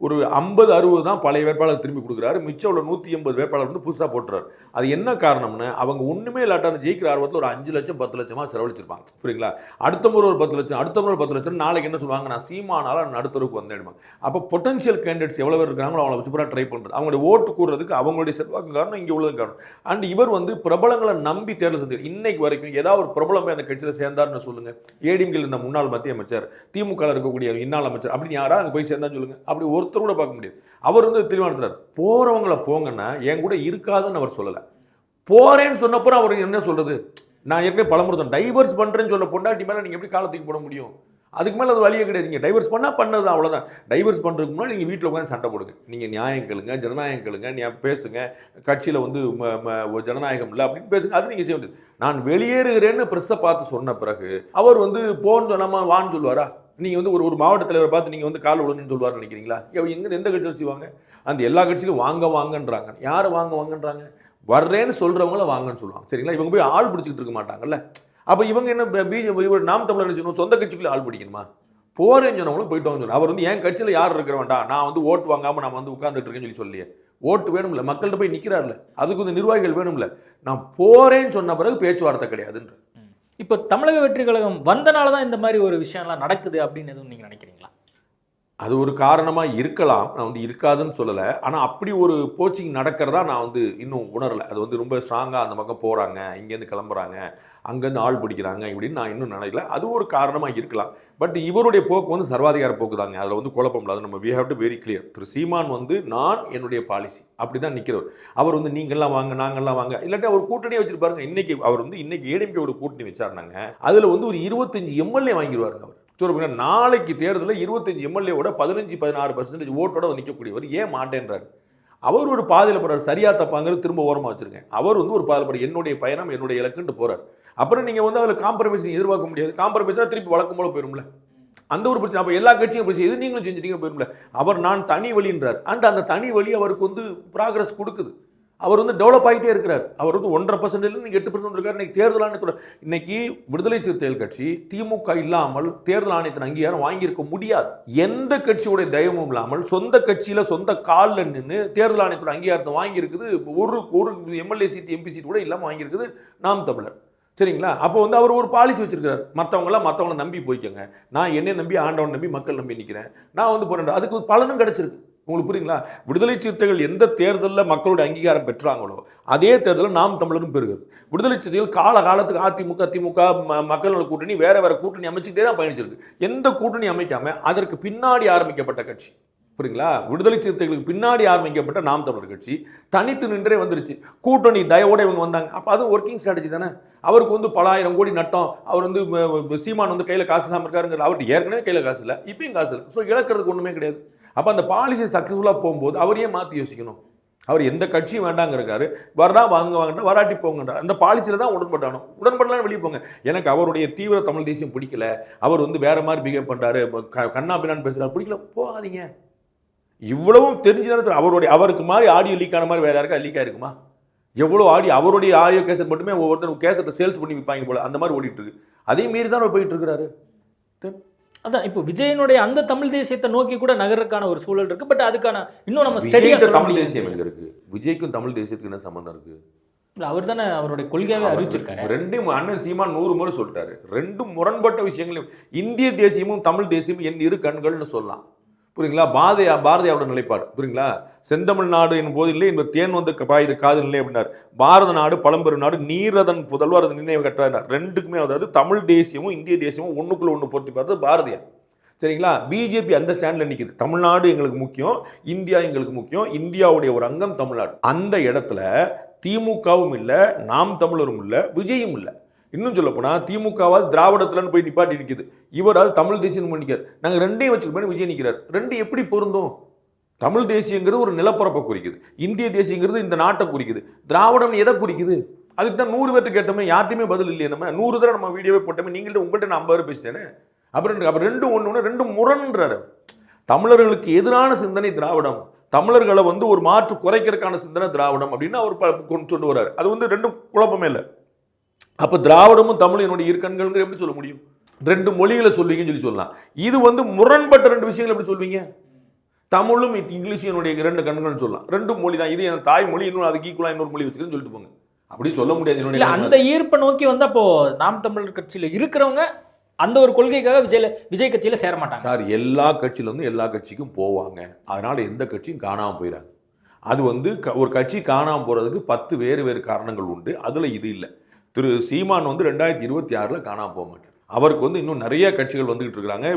ஒரு ஐம்பது அறுபது தான் பழைய வேட்பாளர் திரும்பி கொடுக்குறாரு. மிச்சம் உள்ள நூற்றி எண்பது வேட்பாளர் வந்து புதுசாக போட்டுறாரு. அது என்ன காரணம்னு அவங்க ஒன்றுமே இல்லாட்டான ஜெயிக்கிற ஆர்வத்தில் ஒரு அஞ்சு லட்சம் பத்து லட்சமாக செலவழிச்சிருப்பாங்க. புரியுங்களா? அடுத்த முறை ஒரு பத்து லட்சம் அடுத்த முறை ஒரு பத்து லட்சம் நாளைக்கு என்ன சொல்லுவாங்க? நான் சீமானால நடுத்தருக்கு அடுத்தருக்கு அப்போ பொட்டன்ஷியல் கேண்டிடேட்ஸ் எவ்வளோ பேர் இருக்காங்களோ அவங்கள வச்சு பூரா ட்ரை பண்ணுறது அவங்களுடைய ஓட்டு கூடுறதுக்கு அவங்களுடைய செல்வாக்கு காரணம் இங்கே உள்ளது காரணம். அண்ட் இவர் வந்து பிரபலங்களை நம்பி தேர்தல் செஞ்சு இன்னைக்கு வரைக்கும் ஏதாவது ஒரு பிரபலம் அந்த கட்சியில் சேர்ந்தார்னு சொல்லுங்க. ஏடிஎம்கில் இருந்த முன்னாள் மத்திய அமைச்சர் திமுக இருக்கக்கூடிய இன்னாள் அமைச்சர் அப்படின்னு யாரா அங்கே போய் சேர்ந்தான்னு சொல்லுங்க. அப்படி ஒருத்தர் கூட பார்க்க முடியாது. அவர் வந்து தீர்மானத்தினார் போறவங்கள போங்கன்னா என் கூட இருக்காதுன்னு அவர் சொல்லலை. போறேன்னு சொன்னப்புறம் அவர் என்ன சொல்றது? நான் ஏற்கனவே பலமுறை டைவர்ஸ் பண்றேன்னு சொல்ல பொண்டாட்டி மேலே நீங்க எப்படி காலத்துக்கு போட முடியும்? அதுக்கு மேலே அது வழியே கிடையாது. நீங்கள் டைவர்ஸ் பண்ணால் பண்ணது அவ்வளோதான் டைவர்ஸ் பண்ணுறதுக்கு முன்னாடி நீங்கள் வீட்டில் உட்காந்து சண்டை போடுங்க. நீங்கள் நியாயம் கேளுங்க ஜனநாயகம் கேளுங்க நீ பேசுங்க கட்சியில் வந்து ம- ஜனநாயகம் இல்லை அப்படின்னு பேசுங்க அது நீங்கள் செய்ய முடியாது நான் வெளியேறுகிறேன்னு ப்ரெஸ்ஸை பார்த்து சொன்ன பிறகு அவர் வந்து போன்னு நம்ம வான்னு சொல்லுவாரா? நீங்கள் வந்து ஒரு ஒரு மாவட்ட தலைவரை பார்த்து நீங்கள் வந்து கால் விடணும்னு சொல்லுவார் நினைக்கிறீங்களா? எங்கே எங்க எந்த கட்சியில் செய்வாங்க அந்த எல்லா கட்சியிலும் வாங்க வாங்கன்றாங்க. யார் வாங்க வாங்கன்றாங்க? வர்றேன்னு சொல்கிறவங்கள வாங்கன்னு சொல்லுவாங்க. சரிங்களா? இவங்க போய் ஆள் பிடிச்சிக்கிட்டு இருக்க மாட்டாங்கல்ல. அப்ப இவங்க என்ன பிஜேபி இவர் நாம் தமிழர் செய்யணும்? சொந்த கட்சிக்குள்ள ஆள் பிடிக்கணுமா? போறேன்னு சொன்னவங்களும் போயிட்டு சொல்லணும். அவர் வந்து என் கட்சியில யார் இருக்கிற வேண்டாம் நான் வந்து ஓட்டு வாங்காம நான் வந்து உட்கார்ந்துட்டு இருக்கேன்னு சொல்லி சொல்லியே ஓட்டு வேணும்ல? மக்கள்கிட்ட போய் நிக்கிறார்ல. அதுக்கு வந்து நிர்வாகிகள் வேணும்ல? நான் போறேன்னு சொன்ன பிறகு பேச்சுவார்த்தை கிடையாதுன்ற. இப்போ தமிழக வெற்றி கழகம் வந்தனால தான் இந்த மாதிரி ஒரு விஷயம்லாம் நடக்குது அப்படின்னு எதுவும் நீங்க நினைக்கிறீங்களா? அது ஒரு காரணமா இருக்கலாம். நான் வந்து இருக்காதுன்னு சொல்லலை. ஆனா அப்படி ஒரு கோச்சிங் நடக்கிறதா நான் வந்து இன்னும் உணரலை. அது வந்து ரொம்ப ஸ்ட்ராங்கா அந்த பக்கம் போறாங்க. இங்கேருந்து கிளம்புறாங்க. அங்கேருந்து ஆள் பிடிக்கிறாங்க இப்படின்னு நான் இன்னும் நினைக்கல. அது ஒரு காரணமாக இருக்கலாம். பட் இவருடைய போக்கு வந்து சர்வாதிகார போக்கு தாங்க அதில் வந்து குழப்பம் இல்லை அது நம்ம we have to very clear Thiru Seeman வந்து நான் என்னுடைய பாலிசி அப்படி தான் நிற்கிறவர் அவர் வந்து நீங்கள்லாம் வாங்க நாங்கள்லாம் வாங்க. இல்லாட்டி அவர் கூட்டணியே வச்சிருப்பாருங்க. இன்னைக்கு அவர் வந்து இன்னைக்கு ஏடிஎம்கே ஒரு கூட்டணி வச்சாருனாங்க. அதில் வந்து ஒரு இருபத்தஞ்சு எம்எல்ஏ வாங்கிடுவாருங்க அவர். சொல்லுங்க நாளைக்கு தேர்தலில் இருபத்தஞ்சு எம்எல்ஏவோட பதினஞ்சு பதினாறு பர்சன்டேஜ் ஓட்டோட நிற்கக்கூடியவர் ஏன் மாட்டேன்றாரு? அவர் ஒரு பாதையில் போகிறார் சரியா தப்பாங்கிறது திரும்ப ஓரமாக வச்சுருக்கேன். அவர் வந்து ஒரு பாதையில் என்னுடைய பயணம் என்னுடைய இலக்குன்ட்டு போகிறார் அப்புறம் நீங்கள் வந்து அதில் காம்ப்ரமைஸ் எதிர்பார்க்க முடியாது. காம்ப்ரமைஸாக திருப்பி வழக்கம் போல போயிரும்ல. அந்த ஒரு பிரச்சனை. அப்போ எல்லா கட்சியும் பிரச்சனை எது நீங்களும் செஞ்சுட்டீங்க போயிரும்ல. அவர் நான் தனி வழின்றார். அண்ட் அந்த தனி வழி அவருக்கு வந்து ப்ராக்ரஸ் கொடுக்குது. அவர் வந்து டெவலப் ஆகிட்டே இருக்கிறார். அவர் வந்து ஒன்றரை பர்சன்ட்லேருந்து எட்டு பர்சன்ட் இருக்கார் இன்னைக்கு தேர்தல் ஆணையத்தோட இன்னைக்கு விடுதலை சிறுத்தைகள் கட்சி திமுக இல்லாமல் தேர்தல் ஆணையத்தின் அங்கீகாரம் வாங்கியிருக்க முடியாது. எந்த கட்சியோட தயவும் இல்லாமல் சொந்த கட்சியில் சொந்த காலில் நின்று தேர்தல் ஆணையத்தோட அங்கீகாரத்தை வாங்கியிருக்குது. ஒரு ஒரு எம்எல்ஏ சீட் எம்பி சீட் கூட இல்லாமல் வாங்கியிருக்குது நாம் தமிழர். சரிங்களா? அப்போ வந்து அவர் ஒரு பாலிசி வச்சிருக்கிறார். மற்றவங்களாம் மற்றவங்கள நம்பி போய்க்கோங்க. நான் என்னை நம்பி ஆண்டவன் நம்பி மக்கள் நம்பி நிற்கிறேன் நான் வந்து போறேன். அதுக்கு பலனும் கிடைச்சிருக்கு. உங்களுக்கு புரியுங்களா? விடுதலை சிறுத்தைகள் எந்த தேர்தலில் மக்களுடைய அங்கீகாரம் பெற்றாங்களோ அதே தேர்தலில் நாம் தமிழரும் பெறுகிறது. விடுதலை சிறுத்தைகள் கால காலத்துக்கு அதிமுக திமுக மக்கள் நல கூட்டணி வேற வேற கூட்டணி அமைச்சுக்கிட்டே தான் பயணிச்சிருக்கு. எந்த கூட்டணி அமைக்காம அதற்கு பின்னாடி ஆரம்பிக்கப்பட்ட கட்சி. புரியுங்களா? விடுதலை சிறுத்தைகளுக்கு பின்னாடி ஆரம்பிக்கப்பட்ட நாம் தமிழர் கட்சி தனித்து நின்றே வந்துருச்சு. கூட்டணி தயவோடு இவங்க வந்தாங்க. அப்போ அது ஒர்க்கிங் ஸ்ட்ராட்டஜி தானே? அவருக்கு வந்து பல ஆயிரம் கோடி நட்டம். அவர் வந்து சீமான் வந்து கையில் காசு இல்லாமல் இருக்காருங்கிற அவர்கிட்ட ஏற்கனவே கையில் காசு இல்லை. இப்பயும் காசு இல்லை. ஸோ இழக்கிறதுக்கு ஒன்றுமே கிடையாது. அப்போ அந்த பாலிசி சக்ஸஸ்ஃபுல்லாக போகும்போது அவரையே மாற்றி யோசிக்கணும்? அவர் எந்த கட்சியும் வேண்டாங்கிறாரு வரா வாங்க வாங்கிட்டா வராட்டி போங்கன்றார். அந்த பாலிசியில் தான் உடன்பட்டானோ? உடன்படலாம் வெளியே போங்க. எனக்கு அவருடைய தீவிர தமிழ் தேசியம் பிடிக்கல. அவர் வந்து வேற மாதிரி பிஹேவ் பண்ணுறாரு க- கண்ணா பின்னான்னு பேசுகிறார் பிடிக்கல. போகாதீங்க. இவ்வளவும் தெரிஞ்சுதானே சார் அவருடைய அவருக்கு மாதிரி ஆடியோ லீக் ஆன மாதிரி வேற யாருக்கா லீக்காக இருக்குமா எவ்வளோ ஆடி அவருடைய ஆடியோ கேசட் மட்டுமே ஒவ்வொருத்தரும் கேசட்டை சேல்ஸ் பண்ணி விற்பாங்க போல. அந்த மாதிரி ஓடிட்டு இருக்கு. அதே மீறி தான் அவர் போயிட்டு இருக்கிறாரு. அதான் இப்போ விஜயனுடைய அந்த தமிழ் தேசியத்தை நோக்கி கூட நகருக்கான ஒரு சூழல் இருக்கு. பட் அதுக்கான இன்னும் நம்ம ஸ்டெடியா விஜய்க்கு தமிழ் தேசியம் எங்க இருக்கு? விஜய்க்கும் தமிழ் தேசியத்துக்கு என்ன சம்பந்தம் இருக்கு? அவர் தானே அவருடைய கொள்கையாவே அறிவிச்சிருக்காரு. ரெண்டும் அண்ணன் சீமான் நூறு முறை சொல்லிட்டாரு. ரெண்டும் முரண்பட்ட விஷயங்களையும் இந்திய தேசியமும் தமிழ் தேசியமும் என் இரு கண்கள்னு சொல்லலாம். புரியுங்களா? பாரதியா பாரதியாவோட நிலைப்பாடு. புரியுங்களா? செந்தமிழ்நாடு என் போது இல்லை இந்த தேன் வந்து பாயுது காது இல்லை அப்படின்னார். பாரத நாடு பழம்பெரும் நாடு நீரதன் புதல்வர் அது நினைவு கட்டார் ரெண்டுக்குமே அதாவது தமிழ் தேசியமும் இந்திய தேசியமும் ஒன்றுக்குள்ளே ஒன்று பொருத்தி பார்த்தது பாரதியார் சரிங்களா? பிஜேபி அந்த ஸ்டாண்டில் நிற்கிது தமிழ்நாடு எங்களுக்கு முக்கியம் இந்தியா எங்களுக்கு முக்கியம் இந்தியாவுடைய ஒரு அங்கம் தமிழ்நாடு. அந்த இடத்துல திமுகவும் இல்லை நாம் தமிழரும் இல்லை விஜயும் இல்லை. இன்னும் சொல்ல போனா திமுகவாது திராவிடத்துலன்னு போய் நிப்பாட்டி நிற்கிது இவராது தமிழ் தேசியம் நிற்கிறார் நாங்கள் ரெண்டையும் வச்சுக்கணும் விஜய் நிற்கிறார் ரெண்டு எப்படி பொருந்தும்? தமிழ் தேசியங்கிறது ஒரு நிலப்பரப்பை குறிக்குது. இந்திய தேசியங்கிறது இந்த நாட்டை குறிக்குது. திராவிடம் எதை குறிக்குது? அதுக்கு தான் நூறு பேர்ட்டு கேட்டோமே யார்ட்டையுமே பதில் இல்லையே நம்ம. நூறு தடவை நம்ம வீடியோவே போட்டோமே நீங்கள்ட்ட உங்கள்கிட்ட நான் ஐம்பது பேர் பேசிட்டேனே? அப்புறம் அப்புறம் ரெண்டு ஒன்று ஒன்று ரெண்டு முரண்றாரு தமிழர்களுக்கு எதிரான சிந்தனை திராவிடம். தமிழர்களை வந்து ஒரு மாற்று குறைக்கிறதுக்கான சிந்தனை திராவிடம் அப்படின்னு அவர் ப- கொண்டு கொண்டு வர்றாரு அது வந்து ரெண்டும் குழப்பமே இல்லை. அப்போ திராவிடமும் தமிழும் என்னுடைய இரு கண்கள்ங்கிற எப்படி சொல்ல முடியும்? ரெண்டு மொழிகளை சொல்வீங்கன்னு சொல்லி சொல்லலாம். இது வந்து முரண்பட்ட ரெண்டு விஷயங்கள் எப்படி சொல்வீங்க தமிழும் இங்கிலீஷும் என்னுடைய இரண்டு கண்கள்னு சொல்லலாம். ரெண்டு மொழி தான். இது என் தாய்மொழி இன்னொரு அதுக்கு ஈக்குவலாக இன்னொரு மொழி வச்சுக்கிறேன்னு சொல்லிட்டு போங்க. அப்படி சொல்ல முடியாது அந்த ஈர்ப்பை நோக்கி வந்து அப்போ நாம் தமிழர் கட்சியில இருக்கிறவங்க அந்த ஒரு கொள்கைக்காக விஜய் விஜய் கட்சியில சேர மாட்டாங்க. சார் எல்லா கட்சியில இருந்து எல்லா கட்சிக்கும் போவாங்க. அதனால எந்த கட்சியும் காணாம போயிடாங்க அது வந்து ஒரு கட்சி காணாம போறதுக்கு பத்து வேறு வேறு காரணங்கள் உண்டு. அதுல இது இல்லை. திரு சீமான் வந்து ரெண்டாயிரத்தி இருபத்தி ஆறில் காணாமல் போக மாட்டார். அவருக்கு வந்து இன்னும் நிறைய கட்சிகள் வந்துகிட்டு இருக்கிறாங்க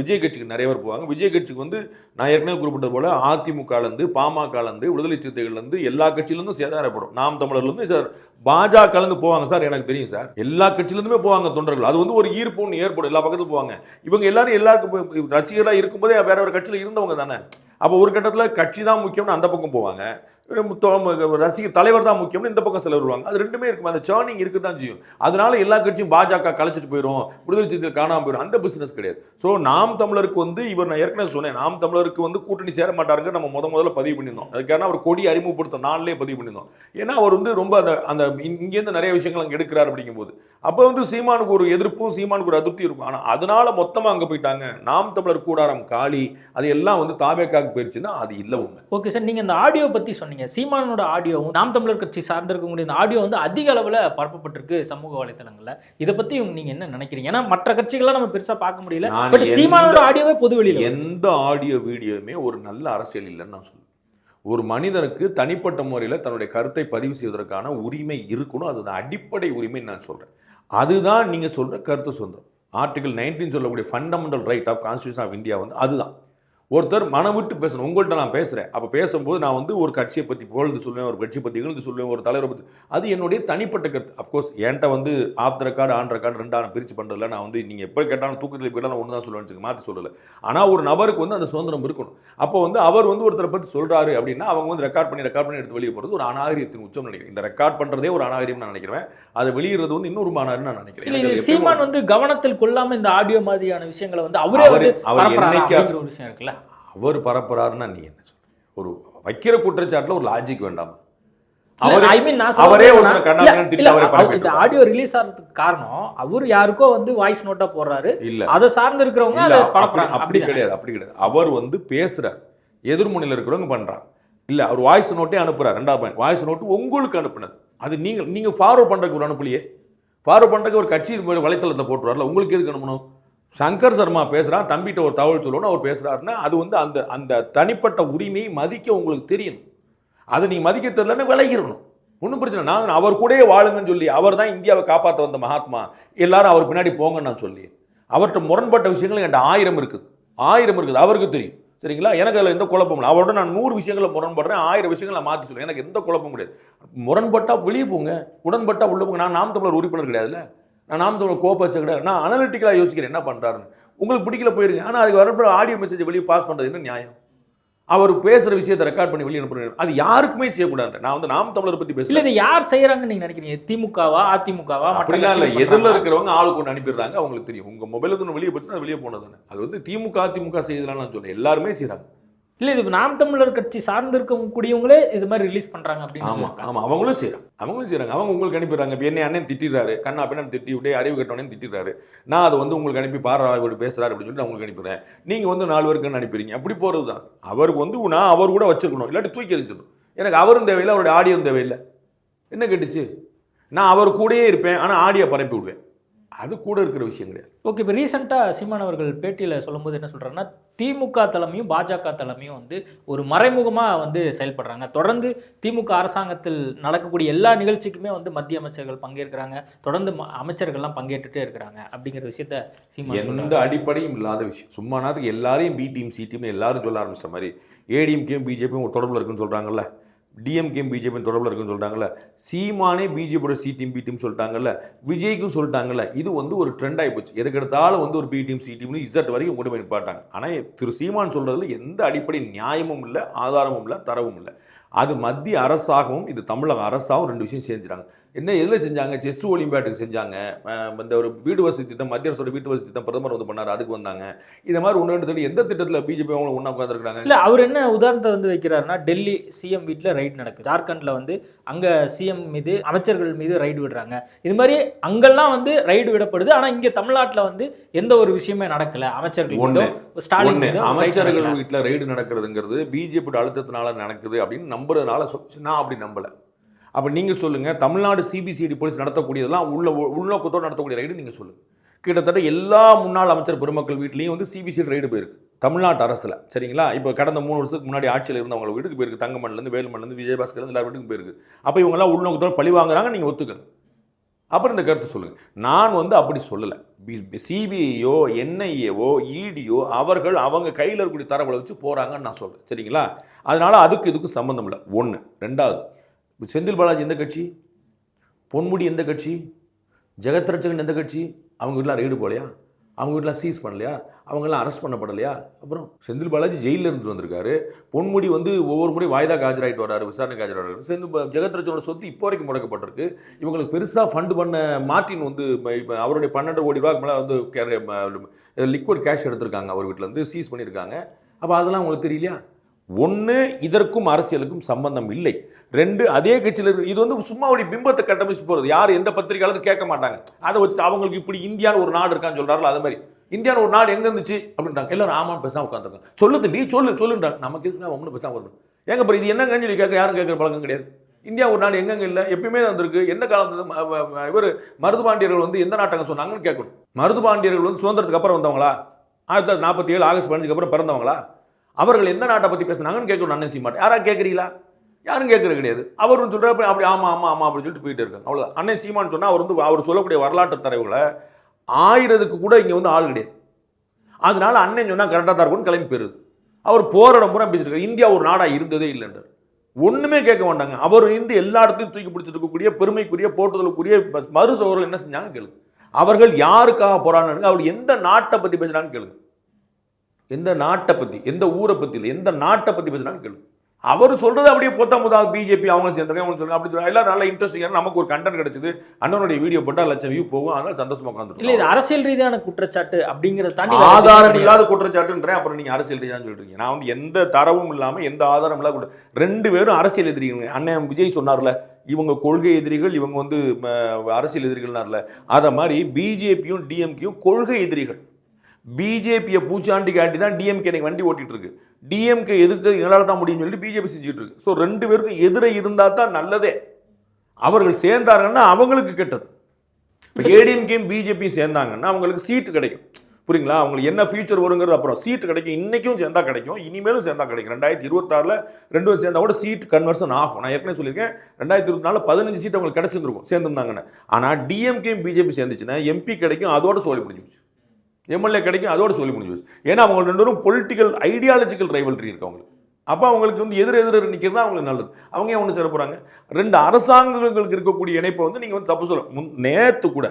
விஜய் கட்சிக்கு நிறைய பேர் போவாங்க. விஜய் கட்சிக்கு வந்து நான் ஏற்கனவே குறிப்பிட்டது போல அதிமுகலேருந்து பாமகலேருந்து விடுதலை சிறுத்தைகள்லேருந்து எல்லா கட்சியிலேருந்தும் சேதாரப்படும். நாம் தமிழர்லேருந்து சார் பாஜகலேருந்து போவாங்க சார் எனக்கு தெரியும் சார். எல்லா கட்சியிலேருந்துமே போவாங்க தொண்டர்கள். அது வந்து ஒரு ஈர்ப்பு ஒன்று ஏற்படும். எல்லா பக்கத்துக்கும் போவாங்க. இவங்க எல்லாரும் எல்லாருக்கும் ரசிகர்களாக இருக்கும்போதே வேற ஒரு கட்சியில் இருந்தவங்க தானே. அப்போ ஒரு கட்டத்தில் கட்சி தான் முக்கியம்னு அந்த பக்கம் போவாங்க. ரசிக ரசிகர் தலைவர் தான் முக்கியம்னு இந்த பக்கம் சிலர் வருவாங்க. அது ரெண்டுமே இருக்கும். அந்த சேர்னிங் இருக்க தான் செய்யும். அதனால எல்லா கட்சியும் பாஜக கலைச்சிட்டு போயிடும் விடுதலை சிறுத்தைகள் காணாமல் போயிடும் அந்த பிசினஸ் கிடையாது. ஸோ நாம் தமிழருக்கு வந்து இவர் நான் ஏற்கனவே சொன்னேன். நாம் தமிழருக்கு வந்து கூட்டணி சேர மாட்டாருங்க. நம்ம முத முதல்ல பதிவு பண்ணியிருந்தோம். அதுக்கான அவர் கொடி அறிமுகப்படுத்த நாளிலே பதிவு பண்ணியிருந்தோம். ஏன்னா அவர் வந்து ரொம்ப அந்த அந்த இங்கேருந்து நிறைய விஷயங்கள் அங்கே எடுக்கிறார் அப்படிங்கும்போது. அப்போ வந்து சீமானுக்கு ஒரு எதிர்ப்பும் சீமானுக்கு ஒரு அதிருப்தி இருக்கும். ஆனால் அதனால மொத்தமாக அங்கே போயிட்டாங்க. நாம் தமிழர் கூடாரம் காளி அது எல்லாம் வந்து தாவேக்காக்கு போயிருச்சுன்னா அது இல்லை உண்மை. ஓகே சார் நீங்கள் இந்த ஆடியோ பற்றி சொன்னீங்க. சீமானோட ஆடியோவும் நாம் தமிழர் கட்சி சார்ந்திருக்கக்கூடிய இந்த ஆடியோ வந்து அதிக அளவுல பரப்பப்பட்டிருக்கு சமூக வலைத்தளங்கள்ல. இதை பத்தி உங்க- நீங்க என்ன நினைக்கிறீங்க? ஏன்னா மற்ற கட்சிகள்லாம் நம்ம பெருசா பார்க்க முடியல. பட் சீமானோட ஆடியோவே பொது வெளியில வருது. எந்த ஆடியோ வீடியோவுமே ஒரு நல்ல அரசியல் இல்லைன்னு நான் சொல்லுவேன் ஒரு மனிதனுக்கு தனிப்பட்ட முறையில் தன்னுடைய கருத்தை பதிவு செய்வதற்கான உரிமை இருக்கணும். அது அடிப்படை உரிமை நான் சொல்றேன். அதுதான் நீங்க சொல்ற கருத்து சுதந்திரம். ஆர்டிகல் நைன்டீன் சொல்லக்கூடிய fundamental right of constitution of India வந்து அதுதான். ஒருத்தர் மனம் விட்டு பேசணும். உங்கள்கிட்ட நான் பேசுகிறேன் அப்போ பேசும்போது நான் வந்து ஒரு கட்சியை பற்றி புகழ்ந்து சொல்லுவேன் ஒரு கட்சியை பற்றி இகழ்ந்து சொல்லுவேன் ஒரு தலைவரை பற்றி அது என்னுடைய தனிப்பட்ட கருத்து. அஃப்கோர்ஸ் என்கிட்ட வந்து off the record on record ரெண்டான பிரித்து பண்ணுறதுல நான் வந்து நீங்கள் எப்போ கேட்டாலும் தூக்கத்தில் போயிட்டாலும் நான் ஒன்று தான் சொல்லுவேன் மாற்றி சொல்லலை. ஆனால் ஒரு நபருக்கு வந்து அந்த சுதந்திரம் இருக்கணும். அப்போ வந்து அவர் வந்து ஒருத்தரை பற்றி சொல்கிறாரு அப்படின்னா அவங்க வந்து ரெக்கார்ட் பண்ணி ரெக்கார்ட் பண்ணி எடுத்து வெளியே போகிறது ஒரு அநாகரியத்தின் உச்சம் நினைக்கிறேன் இந்த ரெக்கார்ட் பண்ணுறதே ஒரு அநாகரியம் நான் நினைக்கிறேன். அதை வெளியிடுறது வந்து இன்னொரு மாநாடு நான் நினைக்கிறேன். இல்ல சீமான் வந்து கவனத்தில் கொள்ளாம இந்த ஆடியோ மாதிரியான விஷயங்களை வந்து அவரே அவரு- அவர் என்னைக்கா- ஒரு விஷயம் இருக்குல்ல? அவர் பரப்புறாருன்னா நீங்க என்ன சொல்றீங்க ஒரு வைக்கிற குற்றச்சாட்டுல ஒரு லாஜிக் வேண்டாமா. ஆடியோ ரிலீஸ் ஆகிறதுக்கு காரணம் அவர் யாருக்கோ வந்து வாய்ஸ் நோட்டா போடுறாரு. இல்ல. அதை சார்ந்து இருக்கிறவங்க அப்படி? கிடையாது அப்படி கிடையாது. அவர் வந்து பேசுறார். எதிர்முனையில் இருக்கிறவங்க பண்றாங்க. இல்ல அவர் வாய்ஸ் நோட்டே அனுப்புறாரு ரெண்டாவது பாயிண்ட் வாய்ஸ் நோட்டு உங்களுக்கு அனுப்புனது. அது நீங்க நீங்க ஃபார்வர்ட் பண்றதுக்கு ஒரு அனுப்பலையே. ஃபார்வர்ட் பண்றதுக்கு ஒரு கட்சி வலைத்தளத்தை போட்டுருவார்ல உங்களுக்கு எதுக்கு அனுப்பணும்? சங்கர் சர்மா பேசுகிறான் தம்பிகிட்ட ஒரு தகவல் சொல்லணும்னு அவர் பேசுகிறாருன்னா அது வந்து அந்த அந்த தனிப்பட்ட உரிமையை மதிக்க உங்களுக்கு தெரியணும் அதை நீ மதிக்க தெரியலன்னு விலகிடணும். ஒன்றும் பிரச்சனை இல்லை. நான் அவர் கூடயே வாழுங்கன்னு சொல்லி அவர் தான் இந்தியாவை காப்பாற்ற வந்த மகாத்மா. எல்லாரும் அவர் பின்னாடி போங்கன்னு நான் சொல்லி. அவர்கிட்ட முரண்பட்ட விஷயங்கள் என்கிட்ட ஆயிரம் இருக்குது. ஆயிரம் இருக்குது. அவருக்கு தெரியும். சரிங்களா? எனக்கு அதில் எந்த குழப்பமும் இல்லை. அவரோட நான் நூறு விஷயங்களை முரண்படுறேன் ஆயிரம் விஷயங்களை நான் மாற்றி சொல்லுவேன் எனக்கு எந்த குழப்பமும் கிடையாது. முரண்பட்டா வெளியே போங்க. உடன்பட்டா உள்ள போங்க. நான் நாம் தமிழர் உறுப்பினர் கிடையாதுல்ல. நான் நாம் தமிழர் கோபச்ச கிடையாது நான் அனலிட்டிக்கலாக யோசிக்கிறேன் என்ன பண்ணுறாருன்னு உங்களுக்கு பிடிக்கல போயிருங்க. ஆனால் அதுக்கு வரப்போ ஆடியோ மெசேஜ் வெளியே பாஸ் பண்ணுறது என்ன நியாயம்? அவர் பேசுகிற விஷயத்தை ரெக்கார்ட் பண்ணி வெளியே அனுப்புறது அது யாருக்குமே செய்யக்கூடாது நான் வந்து நாம் தமிழரை பற்றி இல்ல பேசல இதை யார் செய்யறாங்கன்னு நீங்க நினைக்கிறீங்க? திமுகவா அதிமுகவா அப்படிலாம் இல்லை. எதிரில்? இருக்கிறவங்க ஆளுக்கு ஒன்று அனுப்பிடுறாங்க அவங்களுக்கு தெரியும். உங்கள் மொபைலுக்கு ஒன்று வெளியே போச்சுன்னா வெளியே போனது அது வந்து திமுக அதிமுக செய்யலாம் நான் எல்லாருமே செய்கிறாங்க இல்ல இது நாம் தமிழர் கட்சி சார்ந்து இருக்கக்கூடியவங்களே இது மாதிரி ரிலீஸ் பண்றாங்க அப்படின்னு ஆமா இருக்கா? ஆமா அவங்களும் செய்றாங்க. அவங்களும் செய்றாங்க. அவங்க உங்களுக்கு அனுப்பிடுறாங்க. இப்போ என்ன அண்ணன் திட்டிடுறாரு. கண்ணா பின்னு திட்டி விட்டு அறிவு கட்டவனே திட்டிடுறாரு. நான் அதை வந்து உங்களுக்கு அனுப்பி பாரா இப்படி பேசுறாரு அப்படின்னு சொல்லிட்டு உங்களுக்கு அனுப்பிடுறேன். நீங்க வந்து நாலு பேருக்கு அனுப்பிடுறீங்க. அப்படி போறது தான் அவருக்கு வந்து நான் அவர் கூட வச்சிருக்கணும் இல்லாட்டி தூக்கி எறிஞ்சிடணும். எனக்கு அவரும் தேவையில்லை அவருடைய ஆடியோ தேவையில்லை. என்ன கேட்டுச்சு? நான் அவர் கூடயே இருப்பேன். ஆனால் ஆடியோ பரப்பி விடுவேன். அது கூட இருக்கிற விஷயம் கிடையாது. ஓகே இப்போ ரீசெண்டாக சீமான் அவர்கள் பேட்டியில் சொல்லும்போது என்ன சொல்கிறாருன்னா திமுக தலைமையும் பாஜக தலைமையும் வந்து ஒரு மறைமுகமாக வந்து செயல்படுறாங்க. தொடர்ந்து திமுக அரசாங்கத்தில் நடக்கக்கூடிய எல்லா நிகழ்ச்சிக்குமே வந்து மத்திய அமைச்சர்கள் பங்கேற்கிறாங்க. தொடர்ந்து அமைச்சர்கள்லாம் பங்கேற்றுட்டே இருக்கிறாங்க அப்படிங்கிற விஷயத்த சீமான் எந்த. அடிப்படையும் இல்லாத விஷயம். சும்மா எல்லாரையும் பி டீம் சி டீம் எல்லாரும் சொல்ல ஆரம்பிச்சிட்ட மாதிரி ஏடிஎம்கேயும் பிஜேபியும் ஒரு தொடர்பில் இருக்குன்னு சொல்கிறாங்கல்ல டிஎம்கேம் பிஜேபியும் தொடர்பில் இருக்குன்னு சொல்கிறாங்கல்ல சீமானே பிஜேபியோட சி டீம் பி டீம் சொல்லிட்டாங்கல்ல. விஜய்க்கும் சொல்லிட்டாங்கல்ல. இது வந்து ஒரு ட்ரெண்ட் ஆகி போச்சு. எதுக்கெடுத்தாலும் வந்து ஒரு பி டீம் சி டீம்னு இசட் வரைக்கும் கொண்டு போய் நிப்பாட்டாங்க. ஆனால் திரு சீமான் சொல்கிறதுல எந்த அடிப்படை நியாயமும் இல்லை ஆதாரமும் இல்லை தரவும் இல்லை. அது மத்திய அரசாகவும் இது தமிழக அரசாகவும் ரெண்டு விஷயம் செஞ்சுறாங்க என்ன எதில் செஞ்சாங்க? செஸ் ஒலிம்பியாட்டுக்கு செஞ்சாங்க. இந்த ஒரு வீடு வசதி திட்டம் மத்திய அரசோட வீட்டு வசதி திட்டம் பிரதமர் வந்து பண்ணார் அதுக்கு வந்தாங்க. இந்த மாதிரி ஒன்று ரெண்டு எந்த திட்டத்தில் பிஜேபி அவங்க ஒன்றா உட்காந்துருக்காங்க இல்ல அவர் என்ன உதாரணத்தை வந்து வைக்கிறாருன்னா டெல்லி சிஎம் வீட்டில் ரைட் நடக்குது. ஜார்க்கண்ட்ல வந்து அங்க சிஎம் மீது அமைச்சர்கள் மீது ரைடு விடுறாங்க. இது மாதிரி அங்கெல்லாம் வந்து ரைடு விடப்படுது. ஆனா இங்க தமிழ்நாட்டுல வந்து எந்த ஒரு விஷயமே நடக்கல. அமைச்சர்கள். மீதோ, ஸ்டாலின் அமைச்சர்கள். வீட்டில் ரைடு நடக்கிறதுங்கிறது பிஜேபி அழுத்தத்தினால நடக்குது அப்படின்னு நம்புறதுனால நான் அப்படி நம்பல. அப்போ நீங்கள் சொல்லுங்கள் தமிழ்நாடு சிபிசிஐடி போலீஸ் நடத்தக்கூடியதெல்லாம் உள்ள உள்நோக்கத்தோடு நடத்தக்கூடிய ரைடு நீங்கள் சொல்லுங்கள் கிட்டத்தட்ட எல்லா முன்னாள் அமைச்சர் பெருமக்கள் வீட்லேயும் வந்து சிபிசிஐடி ரைடு போயிருக்கு. தமிழ்நாட்டு அரசில் சரிங்களா? இப்போ கடந்த மூணு வருஷத்துக்கு முன்னாடி ஆட்சியில் இருந்தவங்க வீட்டுக்கு போயிருக்கு. தங்கமண்லேருந்து வேலுமண்லேருந்து விஜயபாஸ்கர்லேருந்து எல்லா வீட்டுக்கும் போயிருக்கு. அப்போ இவங்கெல்லாம் உள்நோக்கத்தோடு பழி வாங்குறாங்க நீங்கள் ஒத்துக்கணும் அப்புறம் இந்த கருத்து சொல்லுங்கள் நான் வந்து அப்படி சொல்லலை. சிபிஐயோ என்ஐஏவோ இடியோ அவர்கள் அவங்க கையில் இருக்கக்கூடிய தரவுகளை வச்சு போகிறாங்கன்னு நான் சொல்கிறேன் சரிங்களா? அதனால் அதுக்கு இதுக்கும் சம்மந்தம் இல்லை. ஒன்று ரெண்டாவது செந்தில் பாலாஜி எந்த கட்சி? பொன்முடி எந்த கட்சி? ஜெகத் ரட்சகன் எந்த கட்சி? அவங்க வீட்டில் ரைடு போகலையா? அவங்க வீட்டில் சீஸ் பண்ணலையா? அவங்கெல்லாம் அரெஸ்ட் பண்ணப்படலையா? அப்புறம் செந்தில் பாலாஜி ஜெயிலில் இருந்து வந்திருக்காரு. பொன்முடி வந்து ஒவ்வொரு முறை வாய்தா காஜராயிட்டு வராரு விசாரணைக்கு ஆஜராகிறாரு செந்தில் பா- ஜெகத் சொத்து இப்போ வரைக்கும் முடக்கப்பட்டிருக்கு. இவங்களுக்கு பெருசாக ஃபண்டு பண்ண மார்ட்டின் வந்து இப்போ அவருடைய பன்னெண்டு கோடி ரூபாய்க்கு மேலே வந்து லிக்விட் கேஷ் எடுத்திருக்காங்க. அவர் வீட்டில் இருந்து சீஸ் பண்ணியிருக்காங்க. அப்போ அதெல்லாம் உங்களுக்கு தெரியலையா? ஒன்று இதற்கும் அரசியலுக்கும் சம்பந்தம் இல்லை. ரெண்டு அதே கட்சியில் இருக்கு இது வந்து சும்மா ஒரு பிம்பத்தை கட்டமைச்சு போகிறது யார் எந்த பத்திரிகையாளரும் கேட்க மாட்டாங்க. அதை வச்சுட்டு அவங்களுக்கு இப்படி இந்தியான்னு ஒரு நாடு இருக்கான்னு சொல்றாருல அது மாதிரி. இந்தியான்னு ஒரு நாடு எங்கே இருந்துச்சு? அப்படின்றாங்க. எல்லாரும் ஆமாம் பேசாமல் உட்காந்துருக்காங்க சொல்லு நீ சொல்லு சொல்லுன்றாங்க. நமக்கு எதுக்கு ஒன்றும் பேசாமல் வரணும் ஏங்க இப்போ இது என்னங்கன்னு சொல்லி கேட்க யாரும் கேட்குற பழக்கம் கிடையாது. இந்தியா ஒரு நாடு எங்கெங்க இல்லை? எப்பயுமே வந்திருக்கு. எந்த காலத்துல இவர் மருதுபாண்டியர்கள் வந்து எந்த நாட்டங்க சொன்னாங்கன்னு கேட்கணும். மருதுபாண்டியர்கள் வந்து சுதந்திரத்துக்கு அப்புறம் வந்தவங்களா? ஆயிரத்தி தொள்ளாயிரத்தி நாற்பத்தி ஏழு ஆகஸ்ட் பதினஞ்சுக்கு அப்புறம் பிறந்தவங்களா? அவர்கள் எந்த நாட்டை பற்றி பேசுனாங்கன்னு கேட்கணும் அண்ணன் சீமாட்டேன் யாரா கேட்குறீங்களா? யாரும் கேட்கறது கிடையாது. அவரும் சொல்கிற அப்படி ஆமாம் ஆமாம் ஆமாம் அப்படின்னு சொல்லிட்டு போயிட்டு இருக்காங்க. அவ்வளோ அண்ணன் சீமான் சொன்னால் அவர் வந்து அவர் சொல்லக்கூடிய வரலாற்று தரவுகளை ஆயிரத்துக்கு கூட இங்கே வந்து ஆள் கிடையாது. அதனால அண்ணன் சொன்னால் கரெக்டாக தான் இருக்கும்னு கிளம்பி போயிருது. அவர் போராட பூரா பேசியிருக்காரு இந்தியா ஒரு நாடாக இருந்ததே இல்லைன்றார். ஒன்றுமே கேட்க மாட்டாங்க. அவர் இருந்து எல்லா இடத்தையும் தூக்கி பிடிச்சிருக்கக்கூடிய பெருமைக்குரிய போட்டுதலுக்குரிய மறு சோழர்கள் என்ன செஞ்சாங்கன்னு கேளுங்க. அவர்கள் யாருக்காக போராடினாங்க? அவர் எந்த நாட்டை பற்றி பேசுகிறாங்கன்னு கேளுங்க. எந்த நாட்டை பத்தி எந்த ஊரை பத்தி இல்லை எந்த நாட்டை பத்தி பேசுறான்னு கேளு. அவர் சொல்றது அப்படியே பொத்தா முதல் பிஜேபி அவங்க சேர்ந்தாங்க அவங்க சொல்லுங்க அப்படி சொல்லி எல்லாரும் நல்லா இன்ட்ரெஸ்டிங்காக நமக்கு ஒரு கண்டென்ட் கிடைச்சது. அண்ணனுடைய வீடியோ போட்டால் லட்சம் வியூ போகும். அதனால சந்தோஷமா இல்ல இது உட்காந்துருக்கோம் அரசியல் ரீதியான குற்றச்சாட்டு அப்படிங்கறத தாண்டி ஆதாரம் இல்லாத குற்றச்சாட்டுன்றேன். அப்புறம் நீங்க அரசியல் ரீதியான்னு சொல்றீங்க நான் வந்து எந்த தரவும் இல்லாம எந்த ஆதாரம் இல்லாத குற்ற- ரெண்டு பேரும் அரசியல் எதிரிகள். அண்ணன் விஜய் சொன்னார்ல இவங்க கொள்கை எதிரிகள் இவங்க வந்து அரசியல் எதிரிகள்னார்ல. அத மாதிரி பிஜேபியும் டிஎம்கேயும் கொள்கை எதிரிகள். பிஜேபியை பூச்சாண்டி காட்டி தான் டிஎம்கே இன்னைக்கு வண்டி ஓட்டிட்டு இருக்கு டிஎம்கே எதுக்கு எங்களால் தான் முடியும்னு சொல்லிட்டு பிஜேபி செஞ்சுட்டு இருக்கு ஸோ ரெண்டு பேருக்கும் எதிரே இருந்தால் தான் நல்லதே. அவர்கள் சேர்ந்தாங்கன்னா அவங்களுக்கு கெட்டது. இப்போ ஏடிஎம்கேயும் பிஜேபியும் சேர்ந்தாங்கன்னா அவங்களுக்கு சீட்டு கிடைக்கும். புரியுங்களா? அவங்களுக்கு என்ன ஃபியூச்சர் வருங்கிறது அப்புறம் சீட்டு கிடைக்கும். இன்றைக்கும் சேர்ந்தா கிடைக்கும். இனிமேலும் சேர்ந்தா கிடைக்கும். ரெண்டாயிரத்தி இருபத்தாறில் ரெண்டு பேரும் சேர்ந்தா கூட சீட் கன்வர்ஷன் ஆகும். நான் ஏற்கனவே சொல்லியிருக்கேன். ரெண்டாயிரத்தி இருபத்தி நாலு பதினஞ்சு சீட் அவங்களுக்கு கிடைச்சிருந்துருக்கும் சேர்ந்துருந்தாங்கன்னு. ஆனால் டிஎம்கேயும் பிஜேபி சேர்ந்துச்சுன்னா எம்பி கிடைக்கும். அதோட சோழி முடிஞ்சு எம்எல்ஏ கிடைக்கும் அதோட சொல்லி முடிஞ்சு ஏன்னா அவங்க ரெண்டு பேரும் பொலிட்டிக்கல் ஐடியாலஜிக்கல் ரைவல்ட்ரி இருக்கு அவங்களுக்கு. அப்போ அவங்களுக்கு வந்து எதிர் எதிர் நிற்கிறது தான் அவங்களுக்கு நல்லது. அவங்க ஒன்று சேர போகிறாங்க ரெண்டு அரசாங்கங்களுக்கு இருக்கக்கூடிய இணைப்பை வந்து நீங்கள் வந்து தப்பு சொல்ல முன் நேற்று கூட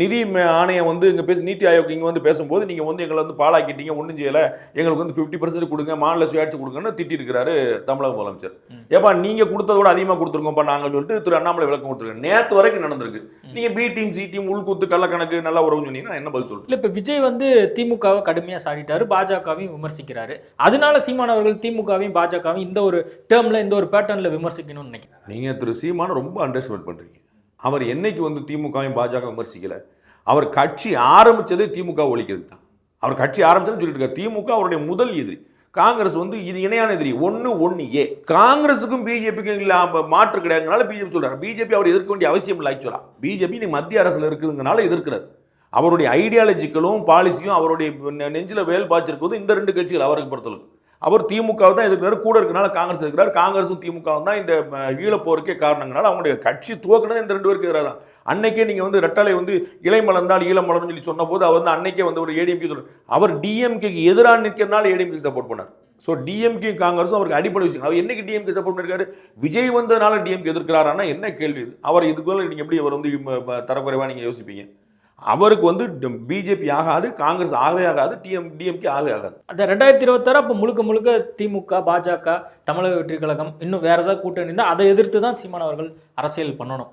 நிதி ஆணையம் வந்து இங்கே பேச நீத்தி ஆயோக் இங்கே வந்து பேசும்போது நீங்கள் வந்து எங்களை வந்து பாழாக்கிட்டீங்க ஒன்றும் செய்யலை. எங்களுக்கு வந்து ஃபிஃப்டி பர்சன்ட் கொடுங்க மாநில சுயாட்சி கொடுங்கன்னு திட்டிருக்கிறாரு தமிழக முதலமைச்சர். ஏப்பா நீங்கள் கொடுத்ததோட அதிகமாக கொடுத்துருக்கோம்ப்பா நாங்கள் சொல்லிட்டு திரு அண்ணாமலை விளக்கம் கொடுத்துருக்காங்க நேற்று வரைக்கும் நடந்திருக்கு. நீங்கள் பி டீம் சி டீம் உள்கூத்து கள்ளக்கணக்கு நல்லா உறவுன்னு சொன்னீங்கன்னா என்ன பதில் சொல்றேன் இல்ல இப்ப விஜய் வந்து திமுகவை கடுமையா சாடிட்டாரு பாஜகவையும் விமர்சிக்கிறாரு. அதனால சீமான் அவர்கள் திமுகவையும் பாஜகவையும் இந்த ஒரு டேர்ம்ல இந்த ஒரு பேட்டர்ன்ல விமர்சிக்கணும்னு நினைக்கிறேன். நீங்கள் திரு சீமான ரொம்ப அண்டர்ஸ்டிமேட் பண்ணுறீங்க அவர் என்னைக்கு வந்து திமுகவையும் பாஜக விமர்சிக்கலை? அவர் கட்சி ஆரம்பிச்சதே திமுக ஒழிக்கிறது தான். அவர் கட்சி ஆரம்பிச்சதுன்னு சொல்லிட்டு இருக்கார். திமுக அவருடைய முதல் எதிரி. காங்கிரஸ் வந்து இது இணையான எதிரி. ஒன்று ஒன்று ஏ. காங்கிரஸுக்கும் பிஜேபிக்கும் இல்லாம மாற்று கிடையாதுனால பிஜேபி சொல்றாரு. பிஜேபி அவர் எதிர்க்க வேண்டிய அவசியம் இல்லை ஆக்சுவலா பிஜேபி நீ மத்திய அரசில் இருக்குதுங்கனால எதிர்க்கிறார். அவருடைய ஐடியாலஜிக்கலும் பாலிசியும் அவருடைய நெஞ்சில் நெஞ்சில வேல் பாய்ச்சிருக்கிறது இந்த ரெண்டு கட்சிகள் அவருக்கு பொறுத்தளவுக்கு அவர் திமுக தான் எதிர்க்கிறார் கூட இருக்கனால காங்கிரஸ் இருக்கிறார் காங்கிரஸும் திமுகவும் தான் இந்த ம, ஈழப்போருக்கே காரணங்கனால அவங்களுடைய கட்சி துவக்கினது இந்த ரெண்டு பேருக்கு எதிராக தான் அன்னைக்கே நீங்கள் வந்து ரெட்டலை வந்து இலை மலர்ந்தால் ஈழம் மலர்னு சொல்லி சொன்னபோது அவர் வந்து அன்னைக்கே வந்து ஒரு ஏடிஎம்கே அவர் டிஎம்கேக்கு எதிராக நிற்கிறனால ஏடிஎம்கே சப்போர்ட் பண்ணார். ஸோ டிஎம்கே காங்கிரஸும் அவருக்கு அடிப்படை விஷயம். அவர் என்னைக்கு டிஎம்கே சப்போர்ட் பண்ணிருக்காரு? விஜய் வந்ததுனால டிஎம்கே எதிர்க்கிறாரான்னா என்ன கேள்வி அவர் இதுக்குள்ள நீங்கள் எப்படி அவர் வந்து தரக்குறைவாக நீங்கள் யோசிப்பீங்க? அவருக்கு வந்து பிஜேபி ஆகாது காங்கிரஸ் ஆகவே ஆகாது டிஎம் டிஎம்கே ஆகவே ஆகாது. அந்த ரெண்டாயிரத்தி இருபத்தாறு அப்போ முழுக்க முழுக்க திமுக பாஜக தமிழக வெற்றி கழகம் இன்னும் வேற ஏதாவது கூட்டணி இருந்தால் அதை எதிர்த்து தான் சீமான் அவர்கள் அரசியல் பண்ணணும்.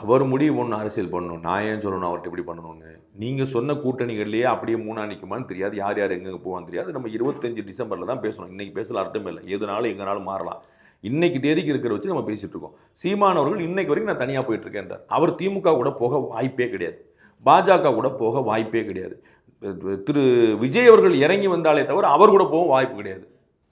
அவர் முடிவு ஒன்று அரசியல் பண்ணணும். நான் ஏன் சொல்லணும்? அவர்கிட்ட இப்படி பண்ணணும்னு. நீங்கள் சொன்ன கூட்டணிகள்லேயே அப்படியே மூணா நிற்குமான்னு தெரியாது. யார் யார் எங்கெங்கே போவான்னு தெரியாது. நம்ம இருபத்தஞ்சு டிசம்பரில் தான் பேசணும். இன்னைக்கு பேசல அர்த்தமே இல்லை. எதுனாலும் எங்கனாலும் மாறலாம். இன்னைக்கு தேதிக்கு இருக்கிற வச்சு நம்ம பேசிட்டு இருக்கோம். சீமான் அவர்கள் இன்னைக்கு வரைக்கும் நான் தனியாக போயிட்டு இருக்கேன்றார் அவர் திமுக கூட போக வாய்ப்பே கிடையாது. பாஜக கூட போக வாய்ப்பே கிடையாது. திரு விஜய் அவர்கள் இறங்கி வந்தாலே தவிர அவர் கூட போக வாய்ப்பு கிடையாது.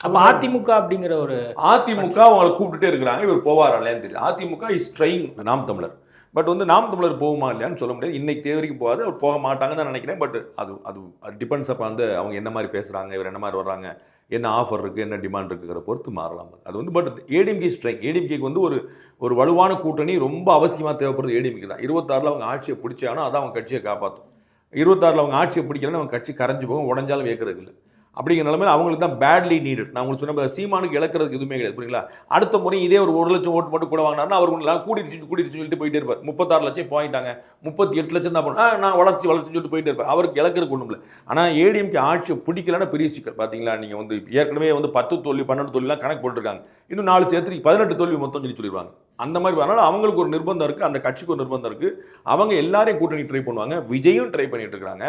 அப்போ அதிமுக அப்படிங்கிற ஒரு அதிமுக அவங்களை கூப்பிட்டுட்டே இருக்கிறாங்க. இவர் போவாரா இல்லையான்னு தெரியல அதிமுக இஸ் ட்ரைங் நாம் தமிழர். பட் வந்து நாம் தமிழர் போகுமா இல்லையான்னு சொல்ல முடியாது. இன்னைக்கு தேதி வரைக்கும் போகாது. அவர் போக மாட்டாங்கன்னு தான் நினைக்கிறேன். பட் அது அது டிபெண்ட்ஸ் அப்போ வந்து அவங்க என்ன மாதிரி பேசுகிறாங்க இவர் என்ன மாதிரி வர்றாங்க. என்ன ஆஃபர் இருக்குது என்ன டிமாண்ட் இருக்குங்கிற பொறுத்து மாறலாம். அது வந்து பட் ஏடிஎம்கே ஸ்ட்ரைக் ஏடிஎம்கேக்கு வந்து ஒரு ஒரு வலுவான கூட்டணி ரொம்ப அவசியமாக தேவைப்படுறது ஏடிஎம்கே தான். இருபத்தாறில் அவங்க ஆட்சியை பிடிச்சாங்கன்னா அதான் அவங்க கட்சியை காப்பாற்றும் இருபத்தாறில் அவங்க ஆட்சியை பிடிக்கலன்னு அவங்க கட்சி கரைஞ்சி போகும் உடஞ்சாலும் வைக்கிறது இல்லை. அப்படிங்கிற நிலைமையில அவங்களுக்கு தான் பேட்லி நீடட் நான் உங்களுக்கு சொன்ன சீமானுக்கு இழக்கிறதுக்கு எதுவுமே கிடையாது புரியுங்களா அடுத்த முறை இதே ஒரு ஒரு லட்சம் ஓட்டு மட்டும் கூட வாங்கினாருன்னா அவர் எல்லாம் கூட்டிடுச்சு கூட்டிடுச்சு சொல்லிட்டு போயிட்டே இருப்பார். முப்பத்தாறு லட்சம் போயிட்டாங்க. முப்பத்தி எட்டு லட்சம் தான் பண்ண நான் வளர்ச்சி வளர்ச்சி சொல்லிட்டு போயிட்டே இருப்பார். அவருக்கு இழக்கிறதுக்கு ஒன்றும் இல்லை. ஆனால் ஏடிஎம்கே ஆட்சியை பிடிக்கலன்னா பெரிய சிக்கல் பார்த்தீங்களா நீங்கள் வந்து ஏற்கனவே வந்து பத்து தோல்வி பன்னெண்டு தோல்விலாம் கணக்கு போட்டுருக்காங்க. இன்னும் நாலு சேர்த்து பதினெட்டு தோல்வி மொத்தம் சொல்லி சொல்லிடுவாங்க. அந்த மாதிரி வரனால அவங்களுக்கு ஒரு நிர்பந்தம் இருக்குது அந்த கட்சிக்கு ஒரு நிர்பந்தம் இருக்குது அவங்க எல்லாரையும் கூட்டணி ட்ரை பண்ணுவாங்க. விஜயும் ட்ரை பண்ணிட்டு இருக்காங்க.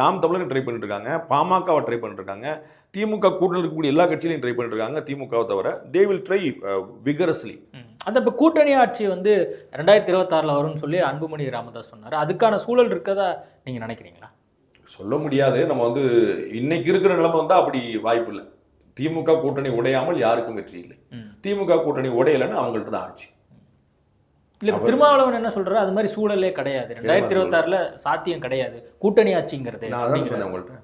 நாம் தமிழரும் ட்ரை பண்ணிட்டு இருக்காங்க. பாமகவை ட்ரை பண்ணிட்டு இருக்காங்க. திமுக கூட்டணி இருக்கக்கூடிய எல்லா கட்சியிலையும் ட்ரை பண்ணிட்டு இருக்காங்க திமுகவை தவிர. They will try vigorously. அந்த இப்போ கூட்டணி ஆட்சி வந்து ரெண்டாயிரத்தி இருபத்தாறில் வரும்னு சொல்லி அன்புமணி ராமதாஸ் சொன்னார். அதுக்கான சூழல் இருக்கதா நீங்கள் நினைக்கிறீங்களா? சொல்ல முடியாது. நம்ம வந்து இன்னைக்கு இருக்கிற நிலைமை வந்து அப்படி வாய்ப்பு இல்லை. திமுக கூட்டணி உடையாமல் யாருக்கும் வெற்றி இல்லை. திமுக கூட்டணி உடையலைன்னு அவங்கள்ட்ட தான் ஆட்சி. இல்ல திருமாவளவன் என்ன சொல்றாரு? அது மாதிரி சூழலே கிடையாது. ரெண்டாயிரத்தி இருபத்தாறுல சாத்தியம் கிடையாது. கூட்டணி ஆட்சிங்கிறது நான் அதான். சொன்னேன் உங்கள்கிட்ட.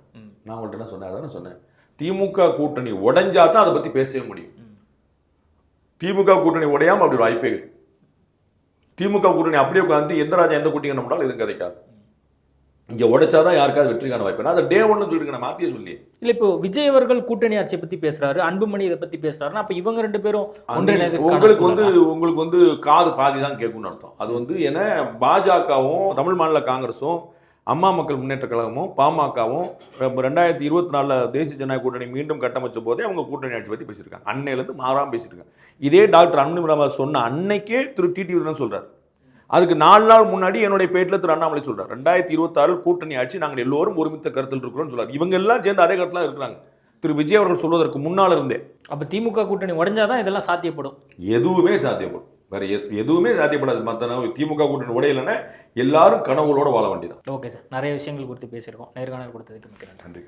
நான் உங்கள்கிட்ட என்ன சொன்னேன்? அதான் சொன்னேன். திமுக கூட்டணி உடைஞ்சா தான் அதை பத்தி பேசவே முடியும். திமுக கூட்டணி உடையாம அப்படி ஒரு வாய்ப்பே கிடையாது. திமுக கூட்டணி அப்படியே உட்காந்து எந்த ராஜா எந்த கூட்டணி நம்மளாலும் எதுவும் கிடைக்காது இங்க உடைச்சாதான் யாருக்காவது வெற்றிக்கான வாய்ப்பு நான் அதை டே ஒன்னு சொல்லிட்டு நான் மாத்தியே சொல்லி இல்ல இப்போ விஜய் அவர்கள் கூட்டணி ஆட்சியை பத்தி பேசுறாரு அன்புமணி இதை பத்தி பேசுறாருன்னா அப்ப இவங்க ரெண்டு பேரும் உங்களுக்கு வந்து? உங்களுக்கு வந்து காது பாதி தான் கேட்கும்னு அர்த்தம். அது வந்து ஏன்னா பாஜகவும் தமிழ் மாநில காங்கிரஸும் அம்மா மக்கள் முன்னேற்ற கழகமும் பாமகவும் ரெண்டாயிரத்தி இருபத்தி நாலுல தேசிய ஜனநாயக கூட்டணி மீண்டும் கட்டமைச்ச போதே அவங்க கூட்டணி ஆட்சி பத்தி பேசியிருக்காங்க. அன்னையிலேருந்து மாறாம பேசிட்டு இருக்காங்க. இதே டாக்டர் அன்புமணி ராமதாஸ் சொன்ன அன்னைக்கே திரு டிடி தான் சொல்றாரு. அதுக்கு நாலு நாள் முன்னாடி என்னுடைய பேட்டில் திரு அண்ணாமலை சொல்றாரு. ரெண்டாயிரத்தி இருபத்தாறு கூட்டணி ஆட்சி நாங்கள் எல்லோரும் ஒருமித்த கருத்தில் இருக்கிறோம்னு சொல்றாரு. இவங்க எல்லாம் சேர்ந்து அதே கருத்துல இருக்கிறாங்க. திரு விஜய் அவர்கள் சொல்வதற்கு முன்னால் இருந்தே. அப்ப திமுக கூட்டணி உடைஞ்சாதான் இதெல்லாம் சாத்தியப்படும். எதுவுமே சாத்தியப்படும். வேற எதுவுமே சாத்தியப்படாது. மற்ற திமுக கூட்டணி உடையலைன்னா எல்லாரும் கனவுகளோட வாழ வேண்டியதான் ஓகே சார். நிறைய விஷயங்கள் குறித்து பேசியிருக்கோம். நேர்காணல் கொடுத்ததுக்கு மிக்க நன்றி.